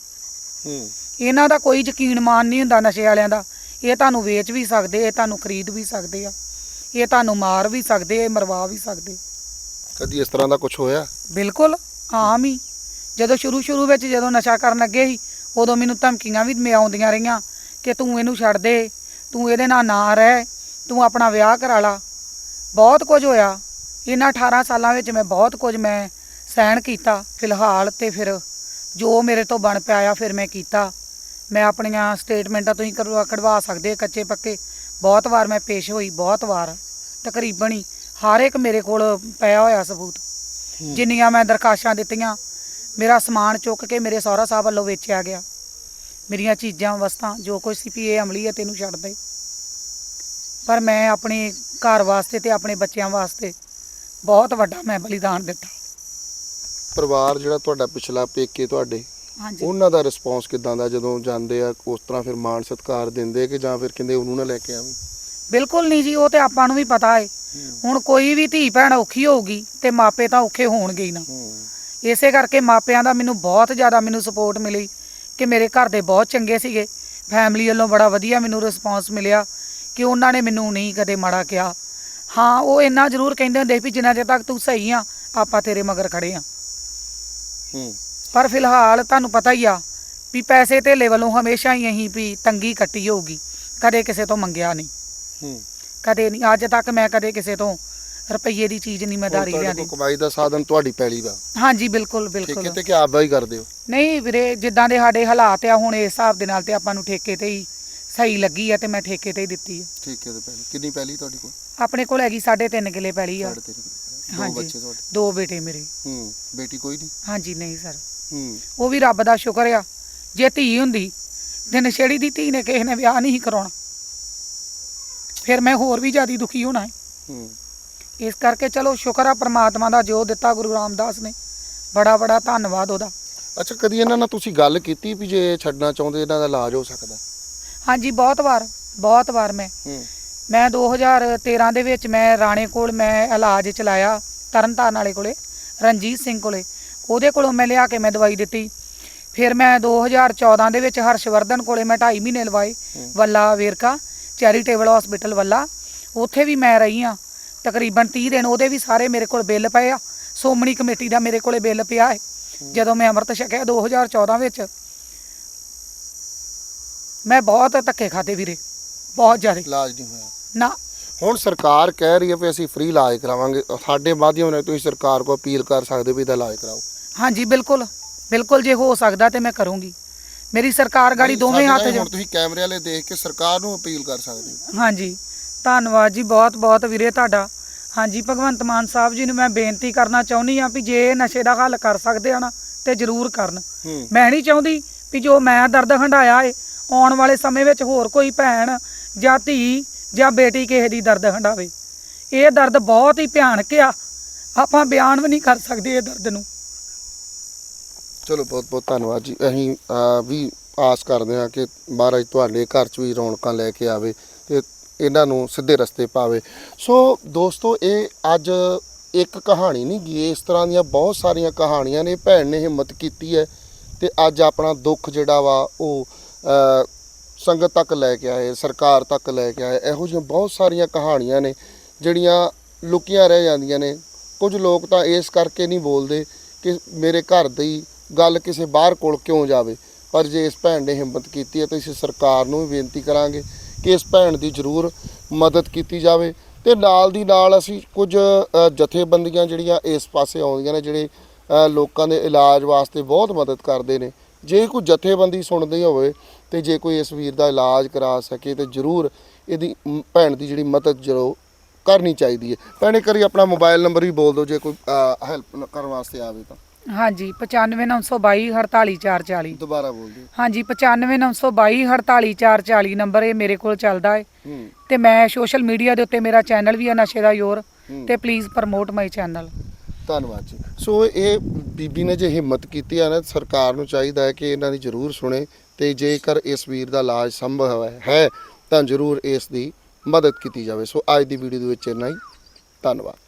A: ਇਹਨਾਂ ਦਾ ਕੋਈ ਯਕੀਨ ਮਾਨ ਨਹੀਂ ਹੁੰਦਾ ਨਸ਼ੇ ਵਾਲਿਆਂ ਦਾ। ਇਹ ਤੁਹਾਨੂੰ ਵੇਚ ਵੀ ਸਕਦੇ ਇਹ ਤੁਹਾਨੂੰ ਖਰੀਦ ਵੀ ਸਕਦੇ ਆ। ਇਹ ਤੁਹਾਨੂੰ ਮਾਰ ਵੀ ਸਕਦੇ ਇਹ ਮਰਵਾ ਵੀ ਸਕਦੇ।
B: ਕਦੀ ਇਸ ਤਰ੍ਹਾਂ ਦਾ ਕੁਝ ਹੋਇਆ?
A: ਬਿਲਕੁਲ ਆਮ ਹੀ। ਜਦੋਂ ਸ਼ੁਰੂ ਸ਼ੁਰੂ ਵਿੱਚ ਜਦੋਂ ਨਸ਼ਾ ਕਰਨ ਲੱਗੇ ਸੀ ਉਦੋਂ ਮੈਨੂੰ ਧਮਕੀਆਂ ਵੀ ਮੇ ਆਉਂਦੀਆਂ ਰਹੀਆਂ ਕਿ ਤੂੰ ਇਹਨੂੰ ਛੱਡ ਦੇ ਤੂੰ ਇਹਦੇ ਨਾਲ ਨਾ ਰਹਿ ਤੂੰ ਆਪਣਾ ਵਿਆਹ ਕਰਾ ਲਾ। ਬਹੁਤ ਕੁਝ ਹੋਇਆ। ਇਹਨਾਂ 18 ਸਾਲਾਂ ਵਿੱਚ ਮੈਂ ਬਹੁਤ ਕੁਝ ਮੈਂ ਸਹਿਣ ਕੀਤਾ ਫਿਲਹਾਲ ਤੇ ਫਿਰ ਜੋ ਮੇਰੇ ਤੋਂ ਬਣ ਪਿਆ ਫਿਰ ਮੈਂ ਕੀਤਾ। ਮੈਂ ਆਪਣੀਆਂ ਸਟੇਟਮੈਂਟਾਂ ਤੁਸੀਂ ਕਰਵਾ ਕਢਵਾ ਸਕਦੇ ਕੱਚੇ ਪੱਕੇ। ਬਹੁਤ ਵਾਰ ਮੈਂ ਪੇਸ਼ ਹੋਈ ਬਹੁਤ ਵਾਰ। ਤਕਰੀਬਨ ਹੀ ਹਰ ਇੱਕ ਮੇਰੇ ਕੋਲ ਪਿਆ ਹੋਇਆ ਸਬੂਤ। ਜਿੰਨੀਆਂ ਮੈਂ ਦਰਖਾਸ਼ਾਂ ਦਿੱਤੀਆਂ ਮੇਰਾ ਸਮਾਨ ਚੁੱਕ ਕੇ ਮੇਰੇ ਸਹੁਰਾ ਸਾਹਿਬ ਵੱਲੋਂ ਵੇਚਿਆ ਗਿਆ। ਮੇਰੀਆਂ ਚੀਜ਼ਾਂ ਵਸਤਾਂ ਜੋ ਕੁਝ ਸੀ ਵੀ ਇਹ ਅਮਲੀ ਹੈ ਤੈਨੂੰ ਛੱਡ ਦੇ। ਪਰ ਮੈਂ ਆਪਣੇ ਘਰ ਵਾਸਤੇ ਤੇ ਆਪਣੇ ਬੱਚਿਆਂ ਵਾਸਤੇ ਬਹੁਤ ਵੱਡਾ ਮੈਂ ਬਲੀਦਾਨ ਦਿੱਤਾ।
B: ਪਰਿਵਾਰ ਜਿਹੜਾ ਤੁਹਾਡਾ ਪਿਛਲਾ ਪੇਕੇ ਤੁਹਾਡੇ
A: ਹਾਂਜੀ।
B: ਉਹਨਾਂ ਦਾ ਰਿਸਪੌਂਸ ਕਿਦਾਂ ਦਾ? ਜਦੋਂ ਜਾਂਦੇ ਆ ਉਸ ਤਰ੍ਹਾਂ ਫਿਰ ਮਾਣ ਸਤਿਕਾਰ ਦਿੰਦੇ ਕਿ ਜਾਂ ਫਿਰ ਕਹਿੰਦੇ ਉਹਨੂੰ ਨਾ ਲੈ ਕੇ ਆਵੀਂ?
A: ਬਿਲਕੁਲ ਨਹੀਂ ਜੀ ਉਹ ਤੇ ਆਪਾਂ ਨੂੰ ਵੀ ਪਤਾ ਹੈ। ਹੁਣ ਕੋਈ ਵੀ ਧੀ ਭੈਣ ਔਖੀ ਹੋਊਗੀ ਤੇ ਮਾਪੇ ਤਾਂ ਔਖੇ ਹੋਣਗੇ ਹੀ ਨਾ। ਇਸੇ ਕਰਕੇ ਮਾਪਿਆਂ ਦਾ ਮੈਨੂੰ ਬਹੁਤ ਜ਼ਿਆਦਾ ਮੈਨੂੰ ਸਪੋਰਟ ਮਿਲੀ ਕਿ ਮੇਰੇ ਘਰ ਦੇ ਬਹੁਤ ਚੰਗੇ ਸੀਗੇ। ਫੈਮਿਲੀ ਵੱਲੋਂ ਬੜਾ ਵਧੀਆ ਮੈਨੂੰ ਰਿਸਪਾਂਸ ਮਿਲਿਆ ਕਿ ਉਹਨਾਂ ਨੇ ਮੈਨੂੰ ਨਹੀਂ ਕਦੇ ਮਾੜਾ ਕਿਹਾ। ਹਾਂ ਉਹ ਇੰਨਾ ਜ਼ਰੂਰ ਕਹਿੰਦੇ ਹੁੰਦੇ ਵੀ ਜਿੰਨਾ ਚਿਰ ਤੱਕ ਤੂੰ ਸਹੀ ਆ ਆਪਾਂ ਤੇਰੇ ਮਗਰ ਖੜੇ ਆ।
B: ਹੂੰ।
A: ਪਰ ਫਿਲਹਾਲ ਤੁਹਾਨੂੰ ਪਤਾ ਹੀ ਆ ਵੀ ਪੈਸੇ ਧੇਲੇ ਵੱਲੋਂ ਹਮੇਸ਼ਾ ਹੀ ਅਹੀਂ ਵੀ ਤੰਗੀ ਕੱਟੀ ਹੋਊਗੀ। ਕਦੇ ਕਿਸੇ ਤੋਂ ਮੰਗਿਆ ਨਹੀਂ।
B: ਹੂੰ।
A: ਕਦੇ ਨਹੀਂ ਅੱਜ ਤੱਕ ਮੈਂ ਕਦੇ ਕਿਸੇ ਤੋਂ ਰੁਪਈਏ ਦੀ ਚੀਜ਼ ਨਹੀਂ ਮੈਂ ਧਾਰੀ
B: ਤੁਹਾਡੇ
A: ਲਿਆਂਦੀ।
B: ਕਮਾਈ ਦਾ ਸਾਧਨ ਤੁਹਾਡੀ ਪੈਲੀ ਦਾ
A: ਹਾਂਜੀ ਬਿਲਕੁਲ
B: ਠੀਕ ਹੈ
A: ਬਿਲਕੁਲ।
B: ਤੇ ਕਿ ਆਪ ਹੀ ਕਰਦੇ ਹੋ?
A: ਨਹੀਂ ਵੀਰੇ ਜਿੱਦਾਂ ਦੇ ਸਾਡੇ ਹਾਲਾਤ ਆ ਹੁਣ ਇਸ ਹਿਸਾਬ ਦੇ ਨਾਲ ਤੇ ਆਪਾਂ ਨੂੰ ਠੇਕੇ ਤੇ ਹੀ ਸਹੀ ਲੱਗੀ ਆ ਤੇ ਮੈਂ ਠੇਕੇ ਤੇ ਹੀ ਦਿੱਤੀ ਆ।
B: ਠੀਕ ਤੇ ਪੈਲੀ। ਕਿੰਨੀ ਪੈਲੀ ਤੁਹਾਡੀ ਕੋਲ?
A: ਆਪਣੇ ਕੋਲ ਹੈਗੀ 3.5 ਕਿੱਲੇ ਪੈਲੀ ਆ।
B: ਕਿੱਲੇ। ਦੋ। ਬੱਚੇ ਤੁਹਾਡੇ।
A: ਦੋ ਬੇਟੇ ਮੇਰੇ।
B: ਹੂੰ ਬੇਟੀ ਕੋਈ ਨਹੀਂ?
A: ਹਾਂਜੀ ਨਹੀਂ ਸਰ।
B: ਹੂੰ।
A: ਉਹ ਵੀ ਰੱਬ ਦਾ ਸ਼ੁਕਰ ਆ। ਜੇ ਧੀ ਹੁੰਦੀ ਤੇ ਨਸ਼ੇੜੀ ਦੀ ਧੀ ਨੇ ਕਿਸੇ ਨੇ ਵਿਆਹ ਨਹੀਂ ਸੀ ਕਰਾਉਣਾ। ਫਿਰ ਮੈਂ ਹੋਰ ਵੀ ਜ਼ਿਆਦਾ ਦੁਖੀ ਹੋਣਾ ਹੂੰ। ਇਸ ਕਰਕੇ ਚਲੋ ਸ਼ੁਕਰ ਆ ਪ੍ਰਮਾਤਮਾ ਦਾ ਜੋ ਦਿੱਤਾ ਗੁਰੂ ਰਾਮਦਾਸ ਨੇ। ਬੜਾ ਬੜਾ ਧੰਨਵਾਦ ਉਹਦਾ।
B: ਅੱਛਾ ਕਦੀ ਇਹਨਾਂ ਨਾਲ ਤੁਸੀਂ ਗੱਲ ਕੀਤੀ ਵੀ ਜੇ ਇਹ ਛੱਡਣਾ ਚਾਹੁੰਦੇ ਇਹਨਾਂ ਦਾ ਇਲਾਜ ਹੋ ਸਕਦਾ?
A: ਹਾਂਜੀ ਬਹੁਤ ਵਾਰ ਬਹੁਤ ਵਾਰ ਮੈਂ।
B: ਹੂੰ।
A: ਮੈਂ 2013 ਦੇ ਵਿੱਚ ਮੈਂ ਰਾਣੇ ਕੋਲ ਮੈਂ ਇਲਾਜ ਚਲਾਇਆ ਤਰਨਤਾਰਨ ਵਾਲੇ ਕੋਲੇ ਰਣਜੀਤ ਸਿੰਘ ਕੋਲੇ। ਉਹਦੇ ਕੋਲੋਂ ਮੈਂ ਲਿਆ ਕੇ ਮੈਂ ਦਵਾਈ ਦਿੱਤੀ। ਫਿਰ ਮੈਂ 2014 ਦੇ ਵਿੱਚ ਹਰਸ਼ਵਰਧਨ ਕੋਲੇ ਮੈਂ 2.5 ਮਹੀਨੇ ਲਵਾਏ
B: ਹੂੰ।
A: Valla Verka charitable hospital Valla. ਉੱਥੇ ਵੀ ਮੈਂ ਰਹੀ ਆ ਤਕਰੀਬਨ 30 ਦਿਨ ਉਹਦੇ ਵੀ ਸਾਰੇ ਮੇਰੇ ਕੋਲ ਬਿੱਲ ਪਏ ਆ। ਸੋਮਣੀ ਕਮੇਟੀ ਦਾ ਮੇਰੇ ਕੋਲੇ ਬਿੱਲ ਪਿਆ ਹੈ। ਜਦੋਂ ਮੈਂ ਅੰਮ੍ਰਿਤ ਛਕਿਆ 2014 ਵਿੱਚ। ਮੈਂ ਬਹੁਤ ਧੱਕੇ ਖਾਦੇ ਵੀਰੇ। ਬਹੁਤ ਜ਼ਿਆਦਾ।
B: ਇਲਾਜ ਨਹੀਂ ਹੋਇਆ।
A: ਨਾ।
B: ਹੁਣ ਸਰਕਾਰ ਕਹਿ ਰਹੀ ਹੈ ਵੀ ਅਸੀਂ ਫ੍ਰੀ ਇਲਾਜ ਕਰਾਵਾਂਗੇ। ਸਾਡੇ ਮਾਧਿਅਮ ਨਾਲ ਤੁਸੀਂ ਸਰਕਾਰ ਕੋ ਅਪੀਲ ਕਰ ਸਕਦੇ ਵੀ ਇਹਦਾ ਇਲਾਜ ਕਰਾਓ।
A: ਹਾਂਜੀ ਬਿਲਕੁਲ। ਬਿਲਕੁਲ ਜੇ ਹੋ ਸਕਦਾ ਤੇ ਮੈਂ ਕਰੂੰਗੀ। ਮੇਰੀ ਸਰਕਾਰ ਗਾੜੀ ਦੋਵੇਂ ਹੱਥ
B: ਹੁਣ ਤੁਸੀਂ ਕੈਮਰੇ ਵਾਲੇ ਦੇਖ ਕੇ ਸਰਕਾਰ ਨੂੰ ਅਪੀਲ ਕਰ ਸਕਦੇ ਹੋ।
A: ਹਾਂਜੀ। ਧੰਨਵਾਦ ਜੀ ਬਹੁਤ ਬਹੁਤ ਵੀਰੇ ਤੁਹਾਡਾ। ਹਾਂਜੀ ਭਗਵੰਤ ਮਾਨ ਸਾਹਿਬ ਜੀ ਨੂੰ ਮੈਂ ਬੇਨਤੀ ਕਰਨਾ ਚਾਹੁੰਦੀ ਆ ਵੀ ਜੇ ਇਹ ਨਸ਼ੇ ਦਾ ਹੱਲ ਕਰ ਸਕਦੇ ਆ ਨਾ ਤੇ ਜ਼ਰੂਰ ਕਰਨ।
B: ਹੂੰ।
A: ਮੈਂ ਨਹੀਂ ਚਾਹੁੰਦੀ ਵੀ ਜੋ ਮੈਂ ਦਰਦ ਹੰਡਾਇਆ ਏ ਆਉਣ ਵਾਲੇ ਸਮੇਂ ਵਿੱਚ ਹੋਰ ਕੋਈ ਭੈਣ ਜਾਂ ਧੀ ਜਾਂ ਬੇਟੀ ਕਿਸੇ ਦੀ ਦਰਦ ਹੰਡਾਵੇ ਇਹ ਦਰਦ ਬਹੁਤ ਹੀ ਭਿਆਨਕ ਆ। ਆਪਾਂ ਬਿਆਨ ਵੀ ਨਹੀਂ ਕਰ ਸਕਦੇ ਇਹ ਦਰਦ ਨੂੰ।
B: ਚਲੋ ਬਹੁਤ ਬਹੁਤ ਧੰਨਵਾਦ ਜੀ। ਅਸੀਂ ਅਹ, ਵੀ ਆਸ ਕਰਦੇ ਹਾਂ ਕਿ ਮਹਾਰਾਜ ਤੁਹਾਡੇ ਘਰ 'ਚ ਵੀ ਰੌਣਕਾਂ ਲੈ ਕੇ ਆਵੇ ਤੇ ਇਹਨਾਂ ਨੂੰ ਸਿੱਧੇ ਰਸਤੇ ਪਾਵੇ। ਸੋ ਦੋਸਤੋ, ਇਹ ਅੱਜ ਇੱਕ ਕਹਾਣੀ ਨਹੀਂ ਗੀ ਇਸ ਤਰ੍ਹਾਂ ਦੀਆਂ ਬਹੁਤ ਸਾਰੀਆਂ ਕਹਾਣੀਆਂ ਨੇ। ਭੈਣ ਨੇ ਹਿੰਮਤ ਕੀਤੀ ਹੈ ਤੇ ਅੱਜ ਆਪਣਾ ਦੁੱਖ ਜਿਹੜਾ ਵਾ ਉਹ ਸੰਗਤ ਤੱਕ ਲੈ ਕੇ ਆਏ, ਸਰਕਾਰ ਤੱਕ ਲੈ ਕੇ ਆਏ। ਇਹੋ ਜਿਹੀਆਂ ਬਹੁਤ ਸਾਰੀਆਂ ਕਹਾਣੀਆਂ ਨੇ, ਜਿਹੜੀਆਂ ਲੁਕੀਆਂ ਰਹਿ ਜਾਂਦੀਆਂ ਨੇ। ਕੁਝ ਲੋਕ ਤਾਂ ਇਸ ਕਰਕੇ ਨਹੀਂ ਬੋਲਦੇ ਕਿ ਮੇਰੇ ਘਰ ਦੀ ਗੱਲ ਕਿਸੇ ਬਾਹਰ ਕੋਲ ਕਿਉਂ ਜਾਵੇ। ਪਰ ਜੇ ਇਸ ਭੈਣ ਨੇ ਹਿੰਮਤ ਕੀਤੀ ਹੈ, ਤਾਂ ਅਸੀਂ ਸਰਕਾਰ ਨੂੰ ਵੀ ਬੇਨਤੀ ਕਰਾਂਗੇ। ਕਿ ਇਸ ਭੈਣ ਦੀ ਜ਼ਰੂਰ ਮਦਦ ਕੀਤੀ ਜਾਵੇ। ਤੇ ਨਾਲ ਦੀ ਨਾਲ ਅਸੀਂ ਕੁਝ ਜਥੇਬੰਦੀਆਂ ਜਿਹੜੀਆਂ ਇਸ ਪਾਸੇ ਆਉਂਦੀਆਂ ਨੇ, ਜਿਹੜੇ ਲੋਕਾਂ ਦੇ ਇਲਾਜ ਵਾਸਤੇ ਬਹੁਤ ਮਦਦ ਕਰਦੇ ਨੇ। ਜੇ ਕੋਈ ਜਥੇਬੰਦੀ ਸੁਣਦੀ ਹੋਵੇ ਤੇ ਜੇ ਕੋਈ ਇਸ ਵੀਰ ਦਾ ਇਲਾਜ ਕਰਾ ਸਕੇ ਤੇ ਜ਼ਰੂਰ ਇਹਦੀ ਭੈਣ ਦੀ ਜਿਹੜੀ ਮਦਦ ਜ਼ਰੂਰ ਕਰਨੀ ਚਾਹੀਦੀ ਹੈ। ਭੈਣੇ ਕਰੀ ਆਪਣਾ ਮੋਬਾਈਲ ਨੰਬਰ ਵੀ ਬੋਲ ਦਿਓ, ਜੇ ਕੋਈ ਹੈਲਪ ਕਰਨ ਵਾਸਤੇ ਆਵੇ ਤਾਂ।
A: ਹਾਂਜੀ 95922 48440
B: ਦੁਬਾਰਾ ਬੋਲ ਦਿਓ।
A: ਹਾਂਜੀ 95922 48440 ਨੰਬਰ ਇਹ ਮੇਰੇ ਕੋਲ ਚੱਲਦਾ ਹੈ। ਤੇ ਮੈਂ ਸੋਸ਼ਲ ਮੀਡੀਆ ਦੇ ਉੱਤੇ ਮੇਰਾ ਚੈਨਲ ਵੀ ਹੈ ਨਸ਼ੇ ਦਾ ਯੋਰ। ਤੇ ਪਲੀਜ਼ ਪ੍ਰਮੋਟ ਮਾਈ ਚੈਨਲ
B: ਧੰਨਵਾਦ ਜੀ। ਸੋ ਇਹ ਬੀਬੀ ਨੇ ਜੇ ਹਿੰਮਤ ਕੀਤੀ ਹੈ ਨਾ ਸਰਕਾਰ ਨੂੰ ਚਾਹੀਦਾ ਹੈ ਕਿ ਇਹਨਾਂ ਦੀ ਜ਼ਰੂਰ ਸੁਣੇ ਤੇ ਜੇਕਰ ਇਸ ਵੀਰ ਦਾ ਇਲਾਜ ਸੰਭਵ ਹੈ ਤਾਂ ਜ਼ਰੂਰ ਇਸ ਦੀ ਮਦਦ ਕੀਤੀ ਜਾਵੇ। ਸੋ ਅੱਜ ਦੀ ਵੀਡੀਓ ਦੇ ਵਿੱਚ ਇੰਨਾ ਹੀ। ਧੰਨਵਾਦ।